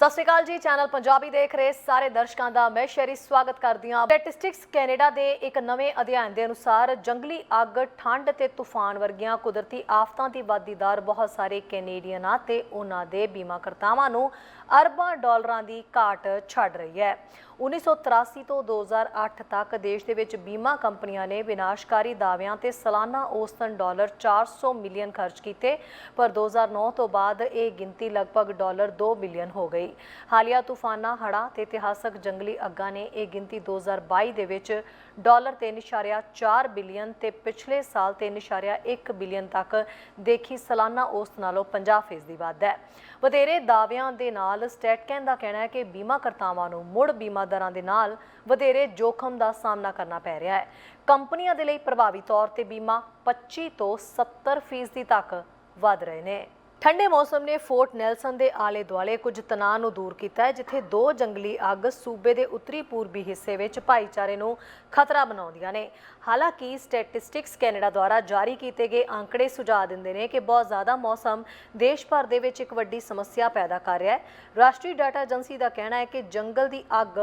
ਸਤਿ ਸ਼੍ਰੀ ਅਕਾਲ ਜੀ, ਚੈਨਲ ਪੰਜਾਬੀ ਦੇਖ ਰਹੇ ਸਾਰੇ ਦਰਸ਼ਕਾਂ ਦਾ। ਮੈਂ ਸ਼ੈਰੀ ਸਵਾਗਤ ਕਰਦੀ ਹਾਂ। ਸਟੈਟਿਸਟਿਕਸ ਕੈਨੇਡਾ ਦੇ ਇੱਕ ਨਵੇਂ ਅਧਿਐਨ ਦੇ ਅਨੁਸਾਰ ਜੰਗਲੀ ਅੱਗ, ਠੰਡ ਤੇ ਤੂਫਾਨ ਵਰਗੀਆਂ ਕੁਦਰਤੀ ਆਫਤਾਂ ਦੀ ਵਾਧੀ ਬਹੁਤ ਸਾਰੇ ਕੈਨੇਡੀਅਨਾਂ ਤੇ ਉਹਨਾਂ ਦੇ ਬੀਮਾਕਰਤਾਵਾਂ ਨੂੰ ਅਰਬਾਂ ਡਾਲਰਾਂ ਦੀ ਘਾਟ ਛੱਡ ਰਹੀ ਹੈ। 1983 ਤੋਂ 2008 ਤੱਕ ਦੇਸ਼ ਦੇ ਵਿੱਚ ਬੀਮਾ ਕੰਪਨੀਆਂ ਨੇ ਵਿਨਾਸ਼ਕਾਰੀ ਦਾਅਵਿਆਂ ਤੇ ਸਾਲਾਨਾ ਔਸਤਨ ਡਾਲਰ 400 ਮਿਲੀਅਨ ਖਰਚ ਕੀਤੇ, ਪਰ 2009 ਤੋਂ ਬਾਅਦ ਇਹ ਗਿਣਤੀ ਲਗਭਗ ਡਾਲਰ 2 ਬਿਲੀਅਨ ਹੋ ਗਈ। ਹਾਲੀਆ ਤੂਫਾਨਾਂ, ਹੜ੍ਹਾਂ ਤੇ ਇਤਿਹਾਸਕ ਜੰਗਲੀ ਅੱਗਾਂ ਨੇ ਇਹ ਗਿਣਤੀ 2022 ਦੇ ਵਿੱਚ ਡਾਲਰ 3.4 ਬਿਲੀਅਨ ਤੇ ਪਿਛਲੇ ਸਾਲ 3.1 ਬਿਲੀਅਨ ਤੱਕ ਦੇਖੀ ਸਾਲਾਨਾ ਔਸਤ ਨਾਲੋਂ 50% ਦੀ ਵੱਧ ਹੈ। ਵਧੇਰੇ ਦਾਅਵਿਆਂ ਦੇ ਨਾਲ ਸਟੈਟਕੈਨ ਦਾ ਕਹਿਣਾ ਹੈ ਕਿ ਬੀਮਾਕਰਤਾਵਾਂ ਨੂੰ ਮੁੜ ਬੀਮਾ ਦਰਾਂ ਦੇ ਨਾਲ ਵਧੇਰੇ ਜੋਖਮ ਦਾ ਸਾਹਮਣਾ ਕਰਨਾ ਪੈ ਰਿਹਾ ਹੈ। ਕੰਪਨੀਆਂ ਦੇ ਲਈ ਪ੍ਰਭਾਵੀ ਤੌਰ ਤੇ ਬੀਮਾ 25 ਤੋਂ 70% ਤੱਕ ਵਧ ਰਹੇ ਨੇ। ਠੰਡੇ ਮੌਸਮ ਨੇ ਫੋਰਟ ਨੈਲਸਨ ਦੇ ਆਲੇ ਦੁਆਲੇ ਕੁਝ ਤਣਾਅ ਨੂੰ ਦੂਰ ਕੀਤਾ ਹੈ, ਜਿੱਥੇ ਦੋ ਜੰਗਲੀ ਅੱਗ ਸੂਬੇ ਦੇ ਉੱਤਰੀ ਪੂਰਬੀ ਹਿੱਸੇ ਵਿੱਚ ਭਾਈਚਾਰੇ ਨੂੰ ਖਤਰਾ ਬਣਾਉਂਦੀਆਂ ਨੇ। ਹਾਲਾਂਕਿ, ਸਟੈਟਿਸਟਿਕਸ ਕੈਨੇਡਾ ਦੁਆਰਾ ਜਾਰੀ ਕੀਤੇ ਗਏ ਅੰਕੜੇ ਸੁਝਾਅ ਦਿੰਦੇ ਨੇ ਕਿ ਬਹੁਤ ਜ਼ਿਆਦਾ ਮੌਸਮ ਦੇਸ਼ ਭਰ ਦੇ ਵਿੱਚ ਇੱਕ ਵੱਡੀ ਸਮੱਸਿਆ ਪੈਦਾ ਕਰ ਰਿਹਾ ਹੈ। ਰਾਸ਼ਟਰੀ ਡਾਟਾ ਏਜੰਸੀ ਦਾ ਕਹਿਣਾ ਹੈ ਕਿ ਜੰਗਲ ਦੀ ਅੱਗ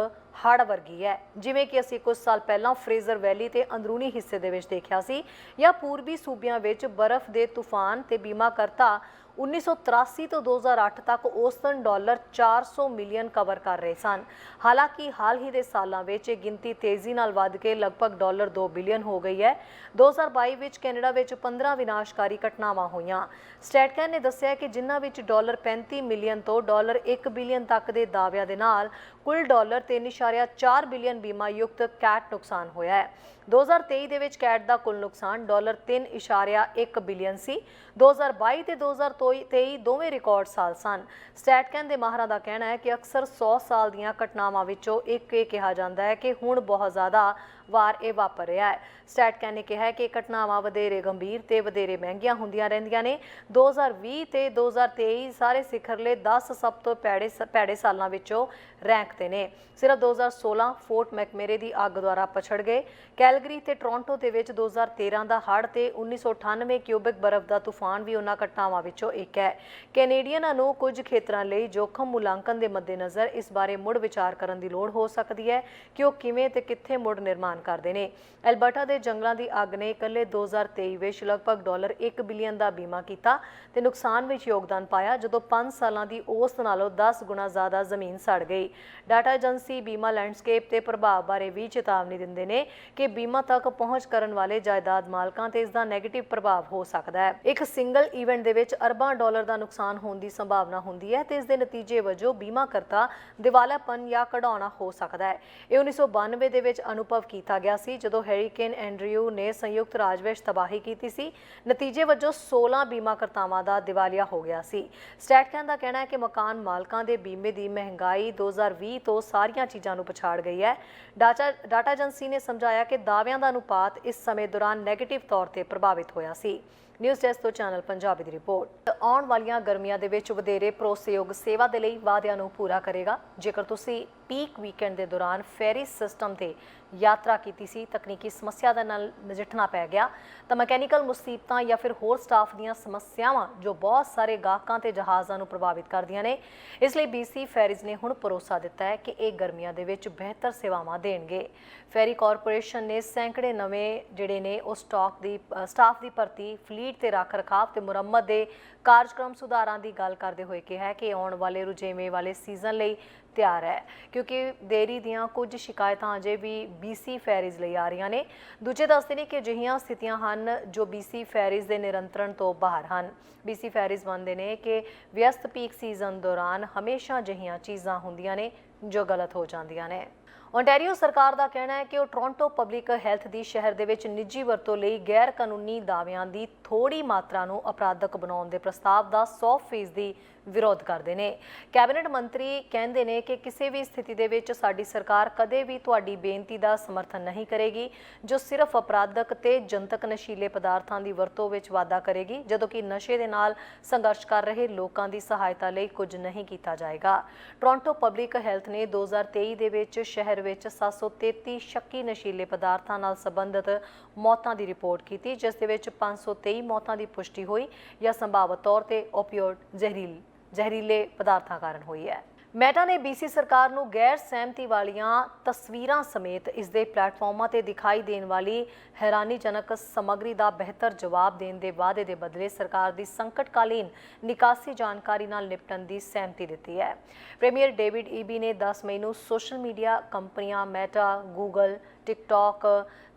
ਹੜ੍ਹ ਵਰਗੀ ਹੈ, ਜਿਵੇਂ ਕਿ ਅਸੀਂ ਕੁਝ ਸਾਲ ਪਹਿਲਾਂ ਫਰੇਜ਼ਰ ਵੈਲੀ ਤੇ ਅੰਦਰੂਨੀ ਹਿੱਸੇ ਦੇ ਵਿੱਚ ਦੇਖਿਆ ਸੀ ਜਾਂ ਪੂਰਬੀ ਸੂਬਿਆਂ ਵਿੱਚ ਬਰਫ਼ ਦੇ ਤੂਫਾਨ ਤੇ ਬੀਮਾਕਰਤਾ 1983 ਤੋਂ 2008 ਤੱਕ ਔਸਤਨ ਡਾਲਰ 400 ਮਿਲੀਅਨ ਕਵਰ ਕਰ ਰਹੇ ਸਨ। ਹਾਲਾਂਕਿ ਹਾਲ ਹੀ ਦੇ ਸਾਲਾਂ ਵਿੱਚ ਇਹ ਗਿਣਤੀ ਤੇਜ਼ੀ ਨਾਲ ਵੱਧ ਕੇ ਲਗਭਗ ਡਾਲਰ 2 ਬਿਲੀਅਨ ਹੋ ਗਈ ਹੈ। 2022 ਵਿੱਚ ਕੈਨੇਡਾ ਵਿੱਚ 15 ਵਿਨਾਸ਼ਕਾਰੀ ਘਟਨਾਵਾਂ ਹੋਈਆਂ। ਸਟੈਟਕੈਨ ਨੇ ਦੱਸਿਆ ਕਿ ਜਿਨ੍ਹਾਂ ਵਿੱਚ ਡਾਲਰ 35 ਮਿਲੀਅਨ ਤੋਂ ਡਾਲਰ 1 ਬਿਲੀਅਨ ਤੱਕ ਦੇ ਦਾਅਵਿਆਂ ਦੇ ਨਾਲ ਕੁੱਲ ਡਾਲਰ 3.4 ਬਿਲੀਅਨ ਬੀਮਾ ਯੁਕਤ ਕੈਟ ਨੁਕਸਾਨ ਹੋਇਆ ਹੈ। 2023 ਦੇ ਵਿੱਚ ਕੈਟ ਦਾ ਕੁੱਲ ਨੁਕਸਾਨ ਡਾਲਰ 3.1 ਬਿਲੀਅਨ ਸੀ। 2022 ਤੇ 2023 ਦੋਵੇਂ ਰਿਕਾਰਡ ਸਾਲ ਸਨ। ਸਟੈਟਕੈਨ ਦੇ ਮਾਹਰਾਂ ਦਾ ਕਹਿਣਾ ਹੈ ਕਿ ਅਕਸਰ 100 ਸਾਲ ਦੀਆਂ ਘਟਨਾਵਾਂ ਵਿੱਚੋਂ ਇੱਕ ਇਹ ਕਿਹਾ ਜਾਂਦਾ ਹੈ ਕਿ ਹੁਣ ਬਹੁਤ ਜ਼ਿਆਦਾ ਵਾਰ ਇਹ ਵਾਪਰ ਰਿਹਾ ਹੈ। ਸਟੈਟਕੈਨ ਨੇ ਕਿਹਾ ਹੈ ਕਿ ਇਹ ਘਟਨਾਵਾਂ ਵਧੇਰੇ ਗੰਭੀਰ ਤੇ ਵਧੇਰੇ ਮਹਿੰਗੀਆਂ ਹੁੰਦੀਆਂ ਰਹਿੰਦੀਆਂ ਨੇ। 2020 ਤੇ 2023 ਸਾਰੇ ਸਿਖਰਲੇ 10 ਸਭ ਤੋਂ ਪੈੜੇ ਪੈੜੇ ਸਾਲਾਂ ਵਿੱਚੋਂ ਰੈਂਕ ਤੇ ਨੇ। ਸਿਰਫ 2016 ਫੋਰਟ ਮੈਕਮੇਰੇ ਦੀ ਅੱਗ ਦੁਆਰਾ ਪਛੜ ਗਏ। ਕੈਲਗਰੀ ਤੇ ਟੋਰਾਂਟੋ ਦੇ ਵਿੱਚ 2013 ਦਾ ਹੜ੍ਹ ਤੇ 1998 ਕਿਊਬਿਕ ਬਰਫ਼ ਦਾ ਤੂਫਾਨ ਵੀ ਉਹਨਾਂ ਘਟਨਾਵਾਂ ਵਿੱਚੋਂ ਇੱਕ ਹੈ। ਕੈਨੇਡੀਅਨਾਂ ਨੂੰ ਕੁਝ ਖੇਤਰਾਂ ਲਈ ਜੋਖਮ ਮੁਲਾਂਕਣ ਦੇ ਮੱਦੇਨਜ਼ਰ ਇਸ ਬਾਰੇ ਮੁੜ ਵਿਚਾਰ ਕਰਨ ਦੀ ਲੋੜ ਹੋ ਸਕਦੀ ਹੈ। ਕਿ ਉਹ ਕਿਵੇਂ ਤੇ ਕਿੱਥੇ ਮੁੜ ਨਿਰਮਾਣ ਕਰਦੇ ਨੇ। ਐਲਬਰਟਾ ਦੇ ਜੰਗਲਾਂ ਦੀ ਅੱਗ ਨੇ ਇਕੱਲੇ 2023 ਵਿੱਚ ਲਗਭਗ ਡਾਲਰ 1 ਬਿਲੀਅਨ ਦਾ ਬੀਮਾ ਕੀਤਾ ਤੇ ਨੁਕਸਾਨ ਵਿੱਚ ਯੋਗਦਾਨ ਪਾਇਆ, ਜਦੋਂ 5 ਸਾਲਾਂ ਦੀ ਔਸਤ ਨਾਲੋਂ 10 ਗੁਣਾ ਜ਼ਿਆਦਾ ਜ਼ਮੀਨ ਸੜ ਗਈ। ਡਾਟਾ ਏਜੰਸੀ ਬੀਮਾ ਲੈਂਡਸਕੇਪ ਤੇ ਪ੍ਰਭਾਵ ਬਾਰੇ ਵੀ ਚੇਤਾਵਨੀ ਦਿੰਦੇ ਨੇ ਕਿ ਬੀਮਾ ਤੱਕ ਪਹੁੰਚ ਕਰਨ ਵਾਲੇ ਜਾਇਦਾਦ ਮਾਲਕਾਂ ਤੇ ਇਸ ਦਾ ਨੈਗੇਟਿਵ ਪ੍ਰਭਾਵ ਹੋ ਸਕਦਾ ਹੈ। ਇੱਕ ਸਿੰਗਲ ਇਵੈਂਟ ਦੇ ਵਿੱਚ ਅਰਬਾਂ ਡਾਲਰ ਦਾ ਨੁਕਸਾਨ ਹੋਣ ਦੀ ਸੰਭਾਵਨਾ ਹੁੰਦੀ ਹੈ ਤੇ ਇਸ ਦੇ ਨਤੀਜੇ ਵਜੋਂ ਬੀਮਾਕਰਤਾ ਦਿਵਾਲਾਪਨ ਜਾਂ ਕਢਾਉਣਾ ਹੋ ਸਕਦਾ ਹੈ। ਇਹ 1992 ਦੇ ਵਿੱਚ ਅਨੁਭਵ ਕੀਤਾ ਗਿਆ ਸੀ, ਜਦੋਂ ਹੈਰੀਕੇਨ ਐਂਡਰਿਊ ਨੇ ਸੰਯੁਕਤ ਰਾਜ ਵਿੱਚ ਤਬਾਹੀ ਕੀਤੀ ਸੀ। ਨਤੀਜੇ ਵਜੋਂ 16 ਬੀਮਾਕਰਤਾਵਾਂ ਦਾ ਦਿਵਾਲੀਆ ਹੋ ਗਿਆ ਸੀ। ਸਟੈਟਕੈਨ ਦਾ ਕਹਿਣਾ ਹੈ ਕਿ ਮਕਾਨ ਮਾਲਕਾਂ ਦੇ ਬੀਮੇ ਦੀ ਮਹਿੰਗਾਈ 2020 ਤੋਂ ਸਾਰੀਆਂ ਚੀਜ਼ਾਂ ਨੂੰ ਪਛਾੜ ਗਈ ਹੈ। ਡਾਟਾ ਡਾਟਾ ਏਜੰਸੀ ਨੇ ਸਮਝਾਇਆ ਕਿ ਦਾਅਵਿਆਂ ਦਾ ਅਨੁਪਾਤ ਇਸ ਸਮੇਂ ਦੌਰਾਨ ਨੈਗੇਟਿਵ ਤੌਰ ਤੇ ਪ੍ਰਭਾਵਿਤ ਹੋਇਆ ਸੀ। ਨਿਊਜ਼ ਡੈਸਕ ਤੋਂ ਚੈਨਲ ਪੰਜਾਬੀ ਦੀ ਰਿਪੋਰਟ ਆਉਣ ਵਾਲੀਆਂ ਗਰਮੀਆਂ ਦੇ ਵਿੱਚ ਵਧੇਰੇ ਭਰੋਸੇਯੋਗ ਸੇਵਾ ਦੇ ਲਈ ਵਾਅਦਿਆਂ ਨੂੰ ਪੂਰਾ ਕਰੇਗਾ। ਜੇਕਰ ਤੁਸੀਂ ਪੀਕ ਵੀਕਐਂਡ ਦੇ ਦੌਰਾਨ ਫੈਰੀ ਸਿਸਟਮ ਤੇ ਯਾਤਰਾ ਕੀਤੀ ਸੀ। ਤਕਨੀਕੀ ਸਮੱਸਿਆ ਦੇ ਨਾਲ ਨਜਿੱਠਣਾ ਪੈ ਗਿਆ। ਤਾਂ ਮਕੈਨੀਕਲ ਮੁਸੀਬਤਾਂ ਜਾਂ ਫਿਰ ਹੋਰ ਸਟਾਫ ਦੀਆਂ ਸਮੱਸਿਆਵਾਂ ਜੋ ਬਹੁਤ ਸਾਰੇ ਗਾਹਕਾਂ ਤੇ ਜਹਾਜ਼ਾਂ ਨੂੰ ਪ੍ਰਭਾਵਿਤ ਕਰਦੀਆਂ ਨੇ, ਇਸ ਲਈ BC ਫੈਰੀਜ਼ ਨੇ ਹੁਣ ਭਰੋਸਾ ਦਿੱਤਾ ਹੈ ਕਿ ਇਹ ਗਰਮੀਆਂ ਦੇ ਵਿੱਚ ਬਿਹਤਰ ਸੇਵਾਵਾਂ ਦੇਣਗੇ। ਫੈਰੀ ਕਾਰਪੋਰੇਸ਼ਨ ਨੇ ਸੈਂਕੜੇ ਨਵੇਂ ਜਿਹੜੇ ਨੇ ਉਹ ਸਟਾਕ ਦੀ ਸਟਾਫ ਦੀ ਭਰਤੀ ਫਲੀਟ ਤੇ ਰੱਖ ਰਖਾਵ ਤੇ ਮੁਰੰਮਤ ਦੇ ਕਾਰਜਕ੍ਰਮ ਸੁਧਾਰਾਂ ਦੀ ਗੱਲ ਕਰਦੇ ਹੋਏ ਕਿਹਾ ਹੈ ਕਿ ਆਉਣ ਵਾਲੇ ਰੁਝੇਵੇਂ ਵਾਲੇ ਸੀਜ਼ਨ ਲਈ ਤਿਆਰ ਹੈ, ਕਿਉਂਕਿ ਦੇਰੀ ਦੀਆਂ ਕੁਝ ਸ਼ਿਕਾਇਤਾਂ ਅਜੇ ਵੀ BC ਫੈਰੀਜ਼ ਲਈ ਆ ਰਹੀਆਂ ਨੇ। ਦੂਜੇ ਦੱਸਦੇ ਨੇ ਕਿ ਅਜਿਹੀਆਂ ਸਥਿਤੀਆਂ ਹਨ ਜੋ BC ਫੈਰੀਜ਼ ਦੇ ਨਿਰੰਤਰਣ ਤੋਂ ਬਾਹਰ ਹਨ। BC ਫੈਰੀਜ਼ ਮੰਨਦੇ ਨੇ ਕਿ ਵਿਅਸਤ ਪੀਕ ਸੀਜ਼ਨ ਦੌਰਾਨ ਹਮੇਸ਼ਾ ਅਜਿਹੀਆਂ ਚੀਜ਼ਾਂ ਹੁੰਦੀਆਂ ਨੇ ਜੋ ਗਲਤ ਹੋ ਜਾਂਦੀਆਂ ਨੇ। ਓਨਟਾਰੀਓ ਸਰਕਾਰ ਦਾ ਕਹਿਣਾ ਹੈ ਕਿ ਉਹ ਟੋਰਾਂਟੋ ਪਬਲਿਕ ਹੈਲਥ ਦੀ ਸ਼ਹਿਰ ਦੇ ਵਿੱਚ ਨਿੱਜੀ ਵਰਤੋਂ ਲਈ ਗੈਰ ਕਾਨੂੰਨੀ ਦਾਅਵਿਆਂ ਦੀ ਥੋੜੀ ਮਾਤਰਾ ਨੂੰ ਅਪਰਾਧਕ ਬਣਾਉਣ ਦੇ ਪ੍ਰਸਤਾਵ ਦਾ 100% ਵਿਰੋਧ ਕਰਦੇ ਨੇ। ਕੈਬਨਿਟ ਮੰਤਰੀ ਕਹਿੰਦੇ ਨੇ ਕਿ ਕਿਸੇ ਵੀ ਸਥਿਤੀ ਦੇ ਵਿੱਚ ਸਾਡੀ ਸਰਕਾਰ ਕਦੇ ਵੀ ਤੁਹਾਡੀ ਬੇਨਤੀ ਦਾ ਸਮਰਥਨ ਨਹੀਂ ਕਰੇਗੀ, ਜੋ ਸਿਰਫ ਅਪਰਾਧਕ ਤੇ ਜਨਤਕ ਨਸ਼ੀਲੇ ਪਦਾਰਥਾਂ ਦੀ ਵਰਤੋਂ ਵਿੱਚ ਵਾਧਾ ਕਰੇਗੀ, ਜਦੋਂ ਕਿ ਨਸ਼ੇ ਦੇ ਨਾਲ ਸੰਘਰਸ਼ ਕਰ ਰਹੇ ਲੋਕਾਂ ਦੀ ਸਹਾਇਤਾ ਲਈ ਕੁਝ ਨਹੀਂ ਕੀਤਾ ਜਾਏਗਾ। ਟੋਰਾਂਟੋ ਪਬਲਿਕ ਹੈਲਥ ਨੇ 2023 ਦੇ ਵਿੱਚ ਸ਼ਹਿਰ ਵਿੱਚ 733 ਸ਼ੱਕੀ ਨਸ਼ੀਲੇ ਪਦਾਰਥਾਂ ਨਾਲ ਸੰਬੰਧਿਤ ਮੌਤਾਂ ਦੀ ਰਿਪੋਰਟ ਕੀਤੀ, ਜਿਸ ਦੇ ਵਿੱਚ 523 ਮੌਤਾਂ ਦੀ ਪੁਸ਼ਟੀ ਹੋਈ ਜਾਂ ਸੰਭਾਵਤ ਤੌਰ ਤੇ ਓਪੀਓਡ ਜ਼ਹਿਰੀਲ ਜ਼ਹਿਰੀਲੇ ਪਦਾਰਥਾਂ ਕਾਰਨ ਹੋਈ ਹੈ। ਮੈਟਾ ਨੇ ਬੀਸੀ ਸਰਕਾਰ ਨੂੰ ਗੈਰ ਸਹਿਮਤੀ ਵਾਲੀਆਂ ਤਸਵੀਰਾਂ ਸਮੇਤ ਇਸ ਦੇ ਪਲੇਟਫਾਰਮਾਂ ਤੇ ਦਿਖਾਈ ਦੇਣ ਵਾਲੀ ਹੈਰਾਨੀਜਨਕ ਸਮੱਗਰੀ ਦਾ ਬਿਹਤਰ ਜਵਾਬ ਦੇਣ ਦੇ ਵਾਅਦੇ ਦੇ ਬਦਲੇ ਸਰਕਾਰ ਦੀ ਸੰਕਟਕਾਲੀਨ ਨਿਕਾਸੀ ਜਾਣਕਾਰੀ ਨਾਲ ਨਿਪਟਣ ਦੀ ਸਹਿਮਤੀ ਦਿੱਤੀ ਹੈ। ਪ੍ਰੀਮੀਅਰ ਡੇਵਿਡ ਈਬੀ ਨੇ 10 ਮਈ ਨੂੰ ਸੋਸ਼ਲ ਮੀਡੀਆ ਕੰਪਨੀਆਂ ਮੈਟਾ, ਗੂਗਲ, ਟਿਕਟੌਕ